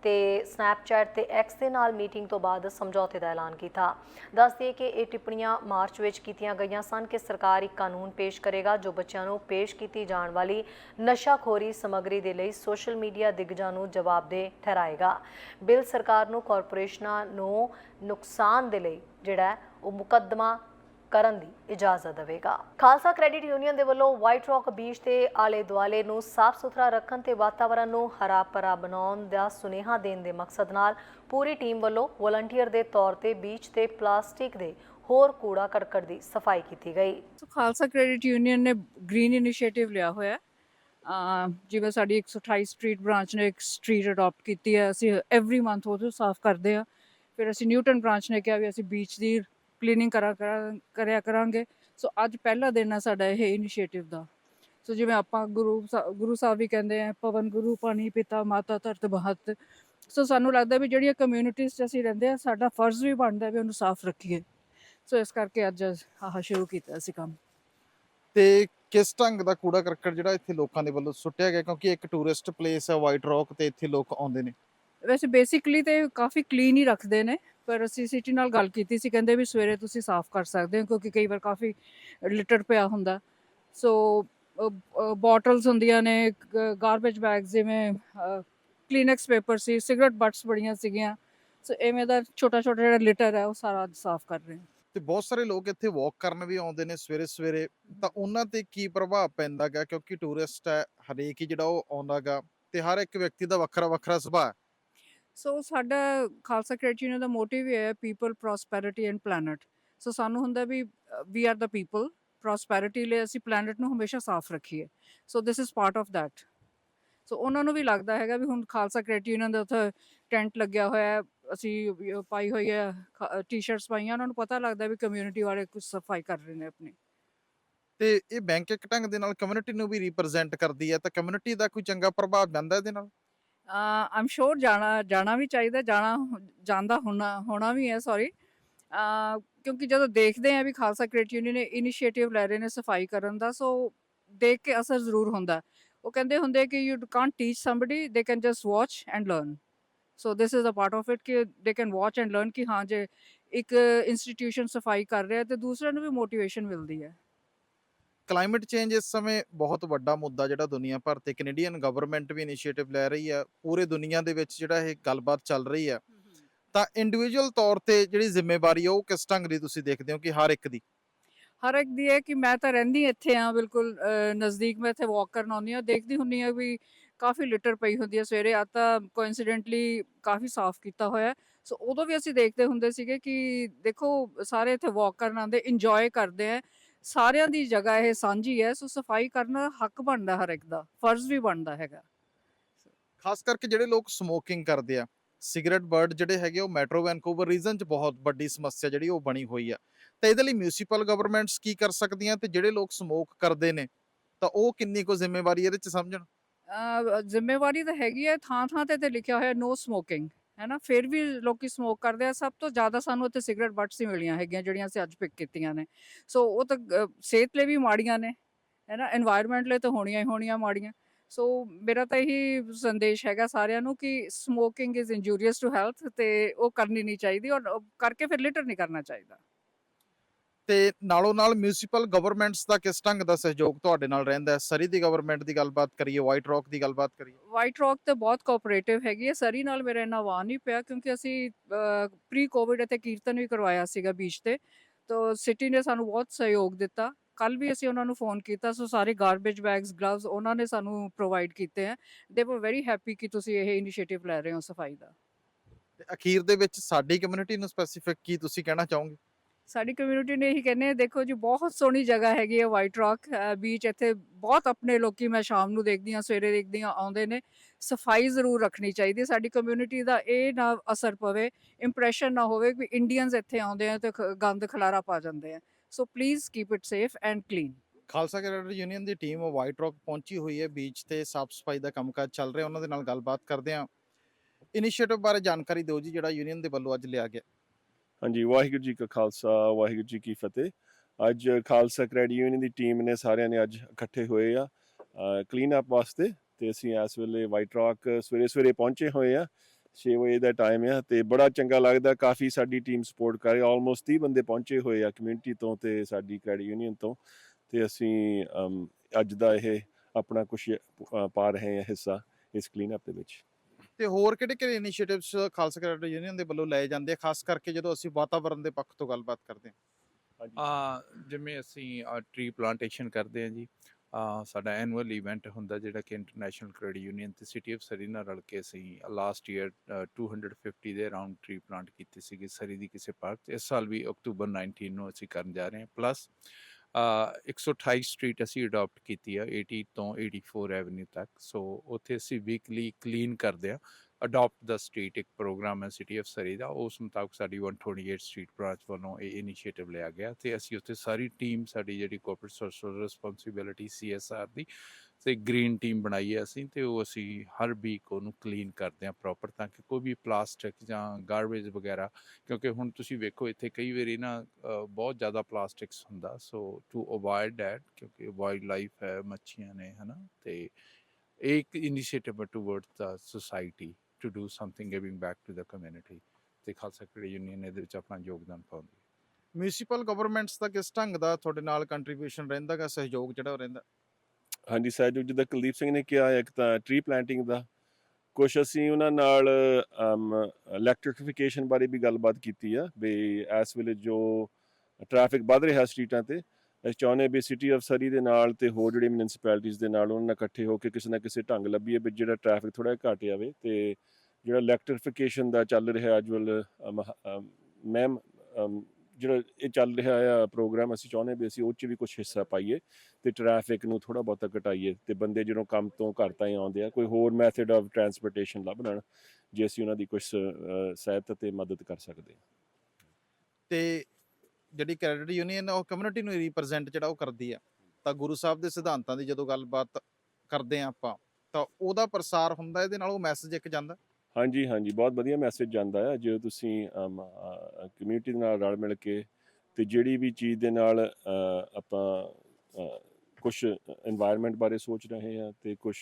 ਤੇ ਸਨੈਪਚੈਟ ਤੇ ਐਕਸ ਦੇ ਨਾਲ ਮੀਟਿੰਗ ਤੋਂ ਬਾਅਦ ਸਮਝੌਤੇ ਦਾ ਐਲਾਨ ਕੀਤਾ। ਦੱਸਦੇ ਕਿ ਇਹ ਟਿੱਪਣੀਆਂ ਮਾਰਚ ਵਿੱਚ ਕੀਤੀਆਂ ਗਈਆਂ ਸਨ ਕਿ ਸਰਕਾਰ ਇੱਕ ਕਾਨੂੰਨ ਪੇਸ਼ ਕਰੇਗਾ, ਜੋ ਬੱਚਿਆਂ ਨੂੰ ਪੇਸ਼ ਕੀਤੀ ਜਾਣ ਵਾਲੀ ਨਸ਼ਾਖੋਰੀ ਸਮੱਗਰੀ ਦੇ ਲਈ ਸੋਸ਼ਲ ਮੀਡੀਆ ਦਿਗਜਾਂ ਨੂੰ ਜਵਾਬਦੇਹ ਠਹਿਰਾਏਗਾ। ਬਿੱਲ ਸਰਕਾਰ ਨੂੰ ਕਾਰਪੋਰੇਸ਼ਨਾਂ ਨੂੰ ਨੁਕਸਾਨ ਦੇ ਲਈ ਜਿਹੜਾ ਉਹ ਮੁਕੱਦਮਾ ਕਰਨ ਦੀ ਇਜਾਜ਼ਤ ਦੇਵੇਗਾ। ਖਾਲਸਾ ਕ੍ਰੈਡਿਟ ਯੂਨੀਅਨ ਦੇ ਵੱਲੋਂ ਵਾਈਟ ਰੌਕ ਬੀਚ ਤੇ ਆਲੇ ਦੁਆਲੇ ਨੂੰ ਸਾਫ਼ ਸੁਥਰਾ ਰੱਖਣ ਤੇ ਵਾਤਾਵਰਣ ਨੂੰ ਹਰਾ ਭਰਾ ਬਣਾਉਣ ਦਾ ਸੁਨੇਹਾ ਦੇਣ ਦੇ ਮਕਸਦ ਨਾਲ ਪੂਰੀ ਟੀਮ ਵੱਲੋਂ ਵਲੰਟੀਅਰ ਦੇ ਤੌਰ ਤੇ ਬੀਚ ਤੇ ਪਲਾਸਟਿਕ ਦੇ ਹੋਰ ਕੂੜਾ ਕਰਕਟ ਦੀ ਸਫ਼ਾਈ ਕੀਤੀ ਗਈ। ਖਾਲਸਾ ਕ੍ਰੈਡਿਟ ਯੂਨੀਅਨ ਨੇ ਗ੍ਰੀਨ ਇਨੀਸ਼ੀਏਟਿਵ ਲਿਆ ਹੋਇਆ ਹੈ। ਅਮ ਜਿਵੇਂ ਸਾਡੀ 128 ਸਟਰੀਟ ਬ੍ਰਾਂਚ ਨੇ ਇੱਕ ਸਟਰੀਟ ਅਡਾਪਟ ਕੀਤੀ ਹੈ, ਅਸੀਂ ਐਵਰੀ ਮੰਥ ਉਹ ਤੋਂ ਸਾਫ਼ ਕਰਦੇ ਆ ਫਿਰ ਅਸੀਂ ਨਿਊਟਨ ਬ੍ਰਾਂਚ ਨੇ ਕਿਹਾ ਵੀ ਅਸੀਂ ਬੀਚ ਦੀ ਕਲੀਨਿੰਗ ਕਰਾ ਕਰਾ- ਕਰਿਆ ਕਰਾਂਗੇ। ਸੋ ਅੱਜ ਪਹਿਲਾ ਦਿਨ ਹੈ ਸਾਡਾ ਇਹ ਇਨੀਸ਼ੀਏਟਿਵ ਦਾ। ਸੋ ਜਿਵੇਂ ਆਪਾਂ ਗੁਰੂ ਸਾ- ਗੁਰੂ ਸਾਹਿਬ ਵੀ ਕਹਿੰਦੇ ਆ ਪਵਨ ਗੁਰੂ ਪਾਣੀ ਪਿਤਾ ਮਾਤਾ ਧਰਤ ਬਹਤ ਸੋ ਸਾਨੂੰ ਲੱਗਦਾ ਵੀ ਜਿਹੜੀਆਂ ਕਮਿਊਨਿਟੀਆਂ 'ਚ ਅਸੀਂ ਰਹਿੰਦੇ ਆ ਸਾਡਾ ਫਰਜ਼ ਵੀ ਬਣਦਾ ਵੀ ਉਹਨੂੰ ਸਾਫ਼ ਰੱਖੀਏ। ਸੋ ਇਸ ਕਰਕੇ ਅੱਜ ਆਹ ਸ਼ੁਰੂ ਕੀਤਾ ਅਸੀਂ ਕੰਮ। ਤੇ ਕਿਸ ਢੰਗ ਦਾ ਕੂੜਾ ਕਰਕਟ ਜਿਹੜਾ ਇੱਥੇ ਲੋਕਾਂ ਦੇ ਵੱਲੋਂ ਸੁੱਟਿਆ ਗਿਆ? ਕਿਉਂਕਿ ਇੱਕ ਟੂਰਿਸਟ ਪਲੇਸ ਹੈ ਵਾਈਟ ਰੌਕ ਤੇ ਇੱਥੇ ਲੋਕ ਆਉਂਦੇ ਨੇ। ਵੈਸੇ ਬੇਸਿਕਲੀ ਤੇ ਕਾਫੀ ਕਲੀਨ ਹੀ ਰੱਖਦੇ ਨੇ। ਪਰ ਅਸੀਂ ਸਿਟੀ ਨਾਲ ਗੱਲ ਕੀਤੀ ਸੀ, ਕਹਿੰਦੇ ਵੀ ਸਵੇਰੇ ਤੁਸੀਂ ਸਾਫ਼ ਕਰ ਸਕਦੇ ਹੋ, ਕਿਉਂਕਿ ਕਈ ਵਾਰ ਕਾਫੀ ਲਿਟਰ ਪਿਆ ਹੁੰਦਾ। ਸੋ ਬੋਟਲਸ ਹੁੰਦੀਆਂ ਨੇ ਗਾਰਬੇਜ ਬੈਗਸ ਜਿਵੇਂ ਕਲੀਨੈਕਸ ਪੇਪਰ ਸੀ ਸਿਗਰਟ ਬਟਸ ਬੜੀਆਂ ਸੀਗੀਆਂ। ਸੋ ਐਵੇਂ ਦਾ ਛੋਟਾ ਛੋਟਾ ਜਿਹੜਾ ਲਿਟਰ ਹੈ, ਉਹ ਸਾਰਾ ਸਾਫ਼ ਕਰ ਰਹੇ ਹਾਂ। ਤੇ ਬਹੁਤ ਸਾਰੇ ਲੋਕ ਇੱਥੇ ਵਾਕ ਕਰਨ ਵੀ ਆਉਂਦੇ ਨੇ ਸਵੇਰੇ ਸਵੇਰੇ ਤਾਂ ਉਹਨਾਂ ਤੇ ਕੀ ਪ੍ਰਭਾਵ ਪੈਂਦਾ ਕਿਉਂਕਿ ਟੂਰਿਸਟ ਹੈ, ਹਰੇਕ ਹੀ ਜਿਹੜਾ ਉਹ ਆਉਂਦਾਗਾ ਤੇ ਹਰ ਇੱਕ ਵਿਅਕਤੀ ਦਾ ਵੱਖਰਾ ਵੱਖਰਾ ਸੁਭਾਅ ਸੋ ਸਾਡਾ ਖਾਲਸਾ ਕ੍ਰੈਡਿਟ ਯੂਨੀਅਨ ਦਾ ਮੋਟਿਵ ਇਹ ਹੈ people, prosperity and planet. So ਸਾਨੂੰ ਹੁੰਦਾ ਵੀ ਵੀ ਆਰ ਦਾ ਪੀਪਲ, ਪ੍ਰੋਸਪੈਰਿਟੀ ਲਈ ਅਸੀਂ ਪਲੈਨਟ ਨੂੰ ਹਮੇਸ਼ਾ ਸਾਫ਼ ਰੱਖੀਏ। So this is part of that so ਉਹਨਾਂ ਨੂੰ ਵੀ ਲੱਗਦਾ ਹੈਗਾ ਵੀ ਹੁਣ ਖਾਲਸਾ ਕ੍ਰੈਡਿਟ ਯੂਨੀਅਨ ਦਾ ਉੱਥੇ ਟੈਂਟ ਲੱਗਿਆ ਹੋਇਆ ਹੈ, ਅਸੀਂ ਪਾਈ ਹੋਈ ਹੈ ਟੀ-ਸ਼ਰਟਸ ਪਾਈਆਂ, ਉਹਨਾਂ ਨੂੰ ਪਤਾ ਲੱਗਦਾ ਵੀ ਕਮਿਊਨਿਟੀ ਵਾਲੇ ਕੁਝ ਸਫ਼ਾਈ ਕਰ ਰਹੇ ਨੇ ਆਪਣੀ। ਤੇ ਇਹ ਬੈਂਕ ਇੱਕ ਢੰਗ ਦੇ ਨਾਲ ਕਮਿਊਨਿਟੀ ਨੂੰ ਵੀ ਰਿਪਰੈਜ਼ੈਂਟ ਕਰਦੀ ਹੈ, ਤਾਂ ਕਮਿਊਨਿਟੀ ਦਾ ਕੋਈ ਚੰਗਾ ਪ੍ਰਭਾਵ ਪੈਂਦਾ ਇਹਦੇ ਨਾਲ? ਆਮ ਸ਼ੋਰ ਜਾਣਾ ਜਾਣਾ ਵੀ ਚਾਹੀਦਾ, ਜਾਣਾ ਜਾਂਦਾ ਹੋਣਾ ਹੋਣਾ ਵੀ ਹੈ ਸੌਰੀ ਕਿਉਂਕਿ ਜਦੋਂ ਦੇਖਦੇ ਆ ਵੀ ਖਾਲਸਾ ਕ੍ਰੈਡਿਟ ਯੂਨੀਅਨ ਨੇ ਇਨੀਸ਼ੀਏਟਿਵ ਲੈ ਰਹੇ ਨੇ ਸਫ਼ਾਈ ਕਰਨ ਦਾ ਸੋ ਦੇਖ ਕੇ ਅਸਰ ਜ਼ਰੂਰ ਹੁੰਦਾ ਉਹ ਕਹਿੰਦੇ ਹੁੰਦੇ ਕਿ you can't teach somebody they can just watch and learn so this is a part of it ਕਿ they can watch and learn ਕਿ ਹਾਂ, ਜੇ ਇੱਕ ਇੰਸਟੀਟਿਊਸ਼ਨ ਸਫ਼ਾਈ ਕਰ ਰਿਹਾ ਤੇ ਦੂਸਰਿਆਂ ਨੂੰ ਵੀ ਮੋਟੀਵੇਸ਼ਨ ਮਿਲਦੀ ਹੈ। ਕਲਾਈਮੇਟ ਚੇਂਜ ਇਸ ਸਮੇਂ ਬਹੁਤ ਵੱਡਾ ਮੁੱਦਾ ਜਿਹੜਾ ਦੁਨੀਆ ਭਰ ਤੇ ਕੈਨੇਡੀਅਨ ਗਵਰਨਮੈਂਟ ਵੀ ਇਨੀਸ਼ੀਏਟਿਵ ਲੈ ਰਹੀ ਹੈ ਪੂਰੇ ਦੁਨੀਆ ਦੇ ਵਿੱਚ ਜਿਹੜਾ ਇਹ ਗੱਲਬਾਤ ਚੱਲ ਰਹੀ ਹੈ ਤਾਂ ਇੰਡੀਵਿਜੂਅਲ ਤੌਰ ਤੇ ਜਿਹੜੀ ਜ਼ਿੰਮੇਵਾਰੀ ਹੈ ਉਹ ਕਿਸ ਢੰਗ ਦੀ ਤੁਸੀਂ ਦੇਖਦੇ ਹੋ ਕਿ ਹਰ ਇੱਕ ਦੀ? ਹਰ ਇੱਕ ਦੀ ਹੈ ਕਿ ਮੈਂ ਤਾਂ ਰਹਿੰਦੀ ਇੱਥੇ ਆ ਬਿਲਕੁਲ ਨਜ਼ਦੀਕ ਮੈਂ ਇੱਥੇ ਵਾਕ ਕਰਨ ਆਉਂਦੀ ਆ ਦੇਖਦੀ ਹੁੰਨੀ ਆ ਵੀ ਕਾਫੀ ਲਿਟਰ ਪਈ ਹੁੰਦੀ ਹੈ ਸਵੇਰੇ। ਆ ਤਾਂ ਕੋਇਨਸੀਡੈਂਟਲੀ ਕਾਫੀ ਸਾਫ਼ ਕੀਤਾ ਹੋਇਆ ਸੋ ਉਦੋਂ ਵੀ ਅਸੀਂ ਦੇਖਦੇ ਹੁੰਦੇ ਸੀਗੇ ਕਿ ਦੇਖੋ ਸਾਰੇ ਇੱਥੇ ਵਾਕ ਕਰਨ ਆਉਂਦੇ ਇੰਜੋਏ ਕਰਦੇ ਆ ਸਾਰਿਆਂ ਦੀ ਜਗ੍ਹਾ ਇਹ ਸਾਂਝੀ ਹੈ ਸੋ ਸਫ਼ਾਈ ਕਰਨਾ ਹੱਕ ਬਣਦਾ ਹਰ ਇੱਕ ਦਾ ਫਰਜ਼ ਵੀ ਬਣਦਾ ਹੈਗਾ। ਖਾਸ ਕਰਕੇ ਜਿਹੜੇ ਲੋਕ ਸਮੋਕਿੰਗ ਕਰਦੇ ਆ ਸਿਗਰਟ ਬਰਡ ਜਿਹੜੇ ਹੈਗੇ ਉਹ ਮੈਟਰੋ ਵੈਨਕੂਵਰ ਰੀਜਨ 'ਚ ਬਹੁਤ ਵੱਡੀ ਸਮੱਸਿਆ ਜਿਹੜੀ ਉਹ ਬਣੀ ਹੋਈ ਆ। ਤਾਂ ਇਹਦੇ ਲਈ ਮਿਊਨਿਸਪਲ ਗਵਰਨਮੈਂਟਸ ਕੀ ਕਰ ਸਕਦੀਆਂ ਤੇ ਜਿਹੜੇ ਲੋਕ ਸਮੋਕ ਕਰਦੇ ਨੇ ਤਾਂ ਉਹ ਕਿੰਨੀ ਕੁ ਜ਼ਿੰਮੇਵਾਰੀ ਇਹਦੇ 'ਚ ਸਮਝਣ? ਜ਼ਿੰਮੇਵਾਰੀ ਤਾਂ ਹੈਗੀ ਹੈ ਥਾਂ ਥਾਂ ਤੇ ਤੇ ਲਿਖਿਆ ਹੋਇਆ ਨੋ ਸਮੋਕਿੰਗ ਹੈ ਨਾ, ਫਿਰ ਵੀ ਲੋਕੀ ਸਮੋਕ ਕਰਦੇ ਆ। ਸਭ ਤੋਂ ਜ਼ਿਆਦਾ ਸਾਨੂੰ ਇੱਥੇ ਸਿਗਰਟ ਬਟਸ ਹੀ ਮਿਲੀਆਂ ਹੈਗੀਆਂ, ਜਿਹੜੀਆਂ ਅਸੀਂ ਅੱਜ ਪਿਕ ਕੀਤੀਆਂ ਨੇ। ਸੋ ਉਹ ਤਾਂ ਸਿਹਤ ਲਈ ਵੀ ਮਾੜੀਆਂ ਨੇ, ਹੈ ਨਾ? এনवायरमेंट ਲਈ ਤਾਂ ਹੋਣੀਆਂ ਹੀ ਹੋਣੀਆਂ ਮਾੜੀਆਂ। ਸੋ ਮੇਰਾ ਤਾਂ ਇਹੀ ਸੰਦੇਸ਼ ਹੈਗਾ ਸਾਰਿਆਂ ਨੂੰ ਕਿ smoking is injurious to health ਤੇ ਉਹ ਕਰਨੀ ਨਹੀਂ ਚਾਹੀਦੀ ਔਰ ਕਰਕੇ ਫਿਰ ਲਿਟਰ ਨਹੀਂ ਕਰਨਾ ਚਾਹੀਦਾ। ਤੇ ਨਾਲੋਂ ਨਾਲ ਮਿਊਨਿਸਪਲ ਗਵਰਨਮੈਂਟਸ ਦਾ ਕਿਸ ਢੰਗ ਦਾ ਸਹਿਯੋਗ ਤੁਹਾਡੇ ਨਾਲ ਰਹਿੰਦਾ ਹੈ? ਸਰੀ ਦੀ ਗਵਰਨਮੈਂਟ ਦੀ ਗੱਲਬਾਤ ਕਰੀਏ ਵਾਈਟ ਰੌਕ ਦੀ ਗੱਲਬਾਤ ਕਰੀਏ। ਵਾਈਟ ਰੌਕ ਤੇ ਬਹੁਤ ਕੋਆਪਰੇਟਿਵ ਹੈਗੀ ਹੈ। ਸਰੀ ਨਾਲ ਮੇਰਾ ਇੰਨਾ ਵਾਹ ਨਹੀਂ ਪਿਆ ਕਿਉਂਕਿ ਅਸੀਂ ਪ੍ਰੀ ਕੋਵਿਡ ਅਤੇ ਕੀਰਤਨ ਵੀ ਕਰਵਾਇਆ ਸੀਗਾ ਬੀਚ ਤੇ। ਤੋ ਸਿਟੀ ਨੇ ਸਾਨੂੰ ਬਹੁਤ ਸਹਿਯੋਗ ਦਿੱਤਾ। ਕੱਲ ਵੀ ਅਸੀਂ ਉਹਨਾਂ ਨੂੰ ਫੋਨ ਕੀਤਾ ਸੋ ਸਾਰੇ ਗਾਰਬੇਜ ਬੈਗਸ ਗਲਵਸ ਉਹਨਾਂ ਨੇ ਸਾਨੂੰ ਪ੍ਰੋਵਾਈਡ ਕੀਤੇ ਹੈ। ਦੇ ਵਰ ਵੈਰੀ ਹੈਪੀ ਕਿ ਤੁਸੀਂ ਇਹ ਇਨੀਸ਼ੀਏਟਿਵ ਲੈ ਰਹੇ ਹੋ ਸਫ਼ਾਈ ਦਾ। ਅਖੀਰ ਦੇ ਵਿੱਚ ਸਾਡੀ ਕਮਿਊਨਿਟੀ ਨੂੰ ਸਪੈਸੀਫਿਕ ਕੀ ਤੁਸੀਂ ਕਹਿਣਾ ਚਾਹੋਗੇ? ਸਾਡੀ ਕਮਿਊਨਿਟੀ ਨੇ ਇਹੀ ਕਹਿੰਦੇ ਆ, ਦੇਖੋ ਜੀ ਬਹੁਤ ਸੋਹਣੀ ਜਗ੍ਹਾ ਹੈਗੀ ਹੈ ਵਾਈਟ ਰੌਕ ਬੀਚ ਇੱਥੇ ਬਹੁਤ ਆਪਣੇ ਲੋਕੀ ਮੈਂ ਸ਼ਾਮ ਨੂੰ ਦੇਖਦੀ ਹਾਂ ਸਵੇਰੇ ਦੇਖਦੀ ਹਾਂ ਆਉਂਦੇ ਨੇ। ਸਫ਼ਾਈ ਜ਼ਰੂਰ ਰੱਖਣੀ ਚਾਹੀਦੀ ਹੈ। ਸਾਡੀ ਕਮਿਊਨਿਟੀ ਦਾ ਇਹ ਨਾ ਅਸਰ ਪਵੇ ਇੰਪ੍ਰੈਸ਼ਨ ਨਾ ਹੋਵੇ ਕਿ ਇੰਡੀਅਨਸ ਇੱਥੇ ਆਉਂਦੇ ਆ ਤੇ ਗੰਦ ਖਲਾਰਾ ਪਾ ਜਾਂਦੇ ਆ। So please keep it safe and clean Khalsa credit union the team White Rock ਪਹੁੰਚੀ ਹੋਈ ਹੈ ਬੀਚ ਤੇ ਸਾਫ਼ ਸਫ਼ਾਈ ਦਾ ਕੰਮਕਾਜ ਚੱਲ ਰਿਹਾ ਉਹਨਾਂ ਦੇ ਨਾਲ ਗੱਲਬਾਤ ਕਰਦੇ ਹਾਂ। ਇਨੀਸ਼ੀਏਟਿਵ ਬਾਰੇ ਜਾਣਕਾਰੀ ਦਿਓ ਜੀ ਜਿਹੜਾ ਯੂਨੀਅਨ ਦੇ ਵੱਲੋਂ ਅੱਜ ਲਿਆ ਗਿਆ। ਹਾਂਜੀ, ਵਾਹਿਗੁਰੂ ਜੀ ਕਾ ਖਾਲਸਾ, ਵਾਹਿਗੁਰੂ ਜੀ ਕੀ ਫਤਿਹ। ਅੱਜ ਖਾਲਸਾ ਕ੍ਰੈਡਿਟ ਯੂਨੀਅਨ ਦੀ ਟੀਮ ਨੇ ਸਾਰਿਆਂ ਨੇ ਅੱਜ ਇਕੱਠੇ ਹੋਏ ਆ ਕਲੀਨ ਅਪ ਵਾਸਤੇ ਤੇ ਅਸੀਂ ਇਸ ਵੇਲੇ ਵਾਈਟ ਰੌਕ ਸਵੇਰੇ ਸਵੇਰੇ ਪਹੁੰਚੇ ਹੋਏ ਆ 6 ਵਜੇ ਦਾ ਟਾਈਮ ਆ ਤੇ ਬੜਾ ਚੰਗਾ ਲੱਗਦਾ, ਕਾਫੀ ਸਾਡੀ ਟੀਮ ਸਪੋਰਟ ਕਰ ਰਹੀ ਆਲਮੋਸਟ 30 ਬੰਦੇ ਪਹੁੰਚੇ ਹੋਏ ਆ ਕਮਿਊਨਿਟੀ ਤੋਂ ਤੇ ਸਾਡੀ ਕ੍ਰੈਡਿਟ ਯੂਨੀਅਨ ਤੋਂ ਤੇ ਅਸੀਂ ਅੱਜ ਦਾ ਇਹ ਆਪਣਾ ਕੁਝ ਪਾ ਰਹੇ ਹਾਂ ਹਿੱਸਾ ਇਸ ਕਲੀਨ ਅਪ ਦੇ ਵਿੱਚ। ਤੇ ਹੋਰ ਕਿਹੜੇ ਕਿਹੜੇ ਇਨੀਸ਼ੀਏਟਿਵਸ ਖਾਲਸਾ ਕੈਡਟ ਯੂਨੀਅਨ ਦੇ ਵੱਲੋਂ ਲਏ ਜਾਂਦੇ ਆ? ਖਾਸ ਕਰਕੇ ਜਦੋਂ ਅਸੀਂ ਵਾਤਾਵਰਣ ਦੇ ਪੱਖ ਤੋਂ ਗੱਲਬਾਤ ਕਰਦੇ ਹਾਂ। ਆ, ਜਿਵੇਂ ਅਸੀਂ ਟ੍ਰੀ ਪਲਾਂਟੇਸ਼ਨ ਕਰਦੇ ਹਾਂ ਜੀ, ਆ ਸਾਡਾ ਐਨੂਅਲ ਇਵੈਂਟ ਹੁੰਦਾ ਜਿਹੜਾ ਕਿ ਇੰਟਰਨੈਸ਼ਨਲ ਕ੍ਰੈਡਿਟ ਯੂਨੀਅਨ ਤੇ ਸਿਟੀ ਆਫ ਸਰੀ ਨਾਲ ਰਲ ਕੇ ਅਸੀਂ ਲਾਸਟ ਈਅਰ 250 ਦੇ ਅਰਾਊਂਡ ਟ੍ਰੀ ਪਲਾਂਟ ਕੀਤੇ ਸੀਗੇ ਸਰੀ ਦੀ ਕਿਸੇ ਪਾਰਕ 'ਚ। ਇਸ ਸਾਲ ਵੀ ਅਕਤੂਬਰ 19 ਨੂੰ ਅਸੀਂ ਕਰਨ ਜਾ ਰਹੇ ਹਾਂ। ਪਲੱਸ 128 ਸਟਰੀਟ ਅਸੀਂ ਅਡਾਪਟ ਕੀਤੀ ਆ 80 ਤੋਂ 84 ਐਵਨਿਊ ਤੱਕ। ਸੋ ਉੱਥੇ ਅਸੀਂ ਵੀਕਲੀ ਕਲੀਨ ਕਰਦੇ ਆ। ਅਡਾਪਟ ਦਾ ਸਟਰੀਟ ਇੱਕ ਪ੍ਰੋਗਰਾਮ ਹੈ ਸਿਟੀ ਆਫ ਸਰੀ ਦਾ, ਉਸ ਮੁਤਾਬਕ ਸਾਡੀ 128 ਸਟਰੀਟ ਬ੍ਰਾਂਚ ਵੱਲੋਂ ਇਹ ਇਨੀਸ਼ੀਏਟਿਵ ਲਿਆ ਗਿਆ ਤੇ ਅਸੀਂ ਉੱਥੇ ਸਾਰੀ ਟੀਮ ਸਾਡੀ ਜਿਹੜੀ ਕੋਰਪੋਰੇਟ ਸੋਸ਼ਲ ਰਿਸਪੌਂਸਿਬਿਲਿਟੀ ਸੀਐਸਆਰ ਦੀ ਤੇ ਗ੍ਰੀਨ ਟੀਮ ਬਣਾਈ ਹੈ ਅਸੀਂ ਤੇ ਉਹ ਅਸੀਂ ਹਰ ਵੀਕ ਉਹਨੂੰ ਕਲੀਨ ਕਰਦੇ ਹਾਂ ਪ੍ਰੋਪਰ ਤਾਂ ਕਿ ਕੋਈ ਵੀ ਪਲਾਸਟਿਕ ਜਾਂ ਗਾਰਬੇਜ ਵਗੈਰਾ, ਕਿਉਂਕਿ ਹੁਣ ਤੁਸੀਂ ਵੇਖੋ ਇੱਥੇ ਕਈ ਵਾਰੀ ਨਾ ਬਹੁਤ ਜ਼ਿਆਦਾ ਪਲਾਸਟਿਕਸ ਹੁੰਦਾ, ਸੋ ਟੂ ਅਵੋਇਡ ਦੈਟ ਕਿਉਂਕਿ ਵਾਈਲਡ ਲਾਈਫ ਹੈ, ਮੱਛੀਆਂ ਨੇ, ਹਨਾ, ਤੇ ਇਹ ਇੱਕ initiative toward the society to do something giving back to the community ਤੇ ਖਾਲਸਾ ਕ੍ਰੈਡਿਟ ਯੂਨੀਅਨ ਇਹਦੇ ਵਿੱਚ ਆਪਣਾ ਯੋਗਦਾਨ ਪਾਉਂਦੀ ਹੈ। ਮਿਊਨਿਸਪਲ ਗਵਰਨਮੈਂਟਸ ਦਾ ਕਿਸ ਢੰਗ ਦਾ ਤੁਹਾਡੇ ਨਾਲ ਕੰਟਰੀਬਿਊਸ਼ਨ ਰਹਿੰਦਾਗਾ ਸਹਿਯੋਗ ਜਿਹੜਾ ਉਹ ਰਹਿੰਦਾ? ਹਾਂਜੀ ਸਹਿਜੋਗ ਜਿੱਦਾਂ ਕੁਲਦੀਪ ਸਿੰਘ ਨੇ ਕਿਹਾ ਇੱਕ ਤਾਂ ਟ੍ਰੀ ਪਲਾਂਟਿੰਗ ਦਾ ਕੁਝ ਅਸੀਂ ਉਹਨਾਂ ਨਾਲ ਇਲੈਕਟ੍ਰੀਫਿਕੇਸ਼ਨ ਬਾਰੇ ਵੀ ਗੱਲਬਾਤ ਕੀਤੀ ਆ, ਵੀ ਇਸ ਵੇਲੇ ਜੋ ਟ੍ਰੈਫਿਕ ਵੱਧ ਰਿਹਾ ਸਟਰੀਟਾਂ ਤੇ, ਅਸੀਂ ਚਾਹੁੰਦੇ ਵੀ ਸਿਟੀ ਆਫ ਸਰੀ ਦੇ ਨਾਲ ਤੇ ਹੋਰ ਜਿਹੜੇ ਮਿਊਨਿਸਪੈਲਿਟੀਜ਼ ਦੇ ਨਾਲ ਉਹਨਾਂ ਨਾਲ ਇਕੱਠੇ ਹੋ ਕੇ ਕਿਸੇ ਨਾ ਕਿਸੇ ਢੰਗ ਲੱਭੀਏ ਵੀ ਜਿਹੜਾ ਟ੍ਰੈਫਿਕ ਥੋੜਾ ਘਟ ਜਾਵੇ ਤੇ ਜਿਹੜਾ ਇਲੈਕਟ੍ਰੀਫਿਕੇਸ਼ਨ ਦਾ ਚੱਲ ਰਿਹਾ ਅੱਜ ਅੱਜਵਲ ਮੈਮ ਜਿਹੜਾ ਇਹ ਚੱਲ ਰਿਹਾ ਆ ਪ੍ਰੋਗਰਾਮ, ਅਸੀਂ ਚਾਹੁੰਦੇ ਵੀ ਅਸੀਂ ਉਹ 'ਚ ਵੀ ਕੁਝ ਹਿੱਸਾ ਪਾਈਏ ਤੇ ਟ੍ਰੈਫਿਕ ਨੂੰ ਥੋੜਾ ਬਹੁਤਾ ਘਟਾਈਏ ਤੇ ਬੰਦੇ ਜਦੋਂ ਕੰਮ ਤੋਂ ਘਰ ਤਾਈਂ ਆਉਂਦੇ ਆ, ਕੋਈ ਹੋਰ ਮੈਥਡ ਆਫ ਟਰਾਂਸਪੋਰਟੇਸ਼ਨ ਲੱਭ ਲੈਣ ਜੇ ਅਸੀਂ ਉਹਨਾਂ ਦੀ ਕੁਝ ਸਹਾਇਤਾ ਤੇ ਮਦਦ ਕਰ ਸਕਦੇ ਹਾਂ। ਤੇ ਜਿਹੜੀ ਕ੍ਰੈਡਿਟ ਯੂਨੀਅਨ ਉਹ ਕਮਿਊਨਿਟੀ ਨੂੰ ਰਿਪਰੈਜ਼ੈਂਟ ਜਿਹੜਾ ਉਹ ਕਰਦੀ ਆ। ਤਾਂ ਗੁਰੂ ਸਾਹਿਬ ਦੇ ਸਿਧਾਂਤਾਂ ਦੀ ਜਦੋਂ ਗੱਲਬਾਤ ਕਰਦੇ ਆ ਆਪਾਂ, ਤਾਂ ਉਹਦਾ ਪ੍ਰਸਾਰ ਹੁੰਦਾ, ਇਹਦੇ ਨਾਲ ਉਹ ਮੈਸੇਜ ਇੱਕ ਜਾਂਦਾ। ਹਾਂਜੀ ਹਾਂਜੀ ਬਹੁਤ ਵਧੀਆ ਮੈਸੇਜ ਜਾਂਦਾ ਆ ਜੇ ਤੁਸੀਂ ਕਮਿਊਨਿਟੀ ਦੇ ਨਾਲ ਰਲ ਮਿਲ ਕੇ ਤੇ ਜਿਹੜੀ ਵੀ ਚੀਜ਼ ਦੇ ਨਾਲ ਆਪਾਂ ਕੁਝ এনवायरमेंट ਬਾਰੇ ਸੋਚ ਰਹੇ ਹਾਂ ਤੇ ਕੁਝ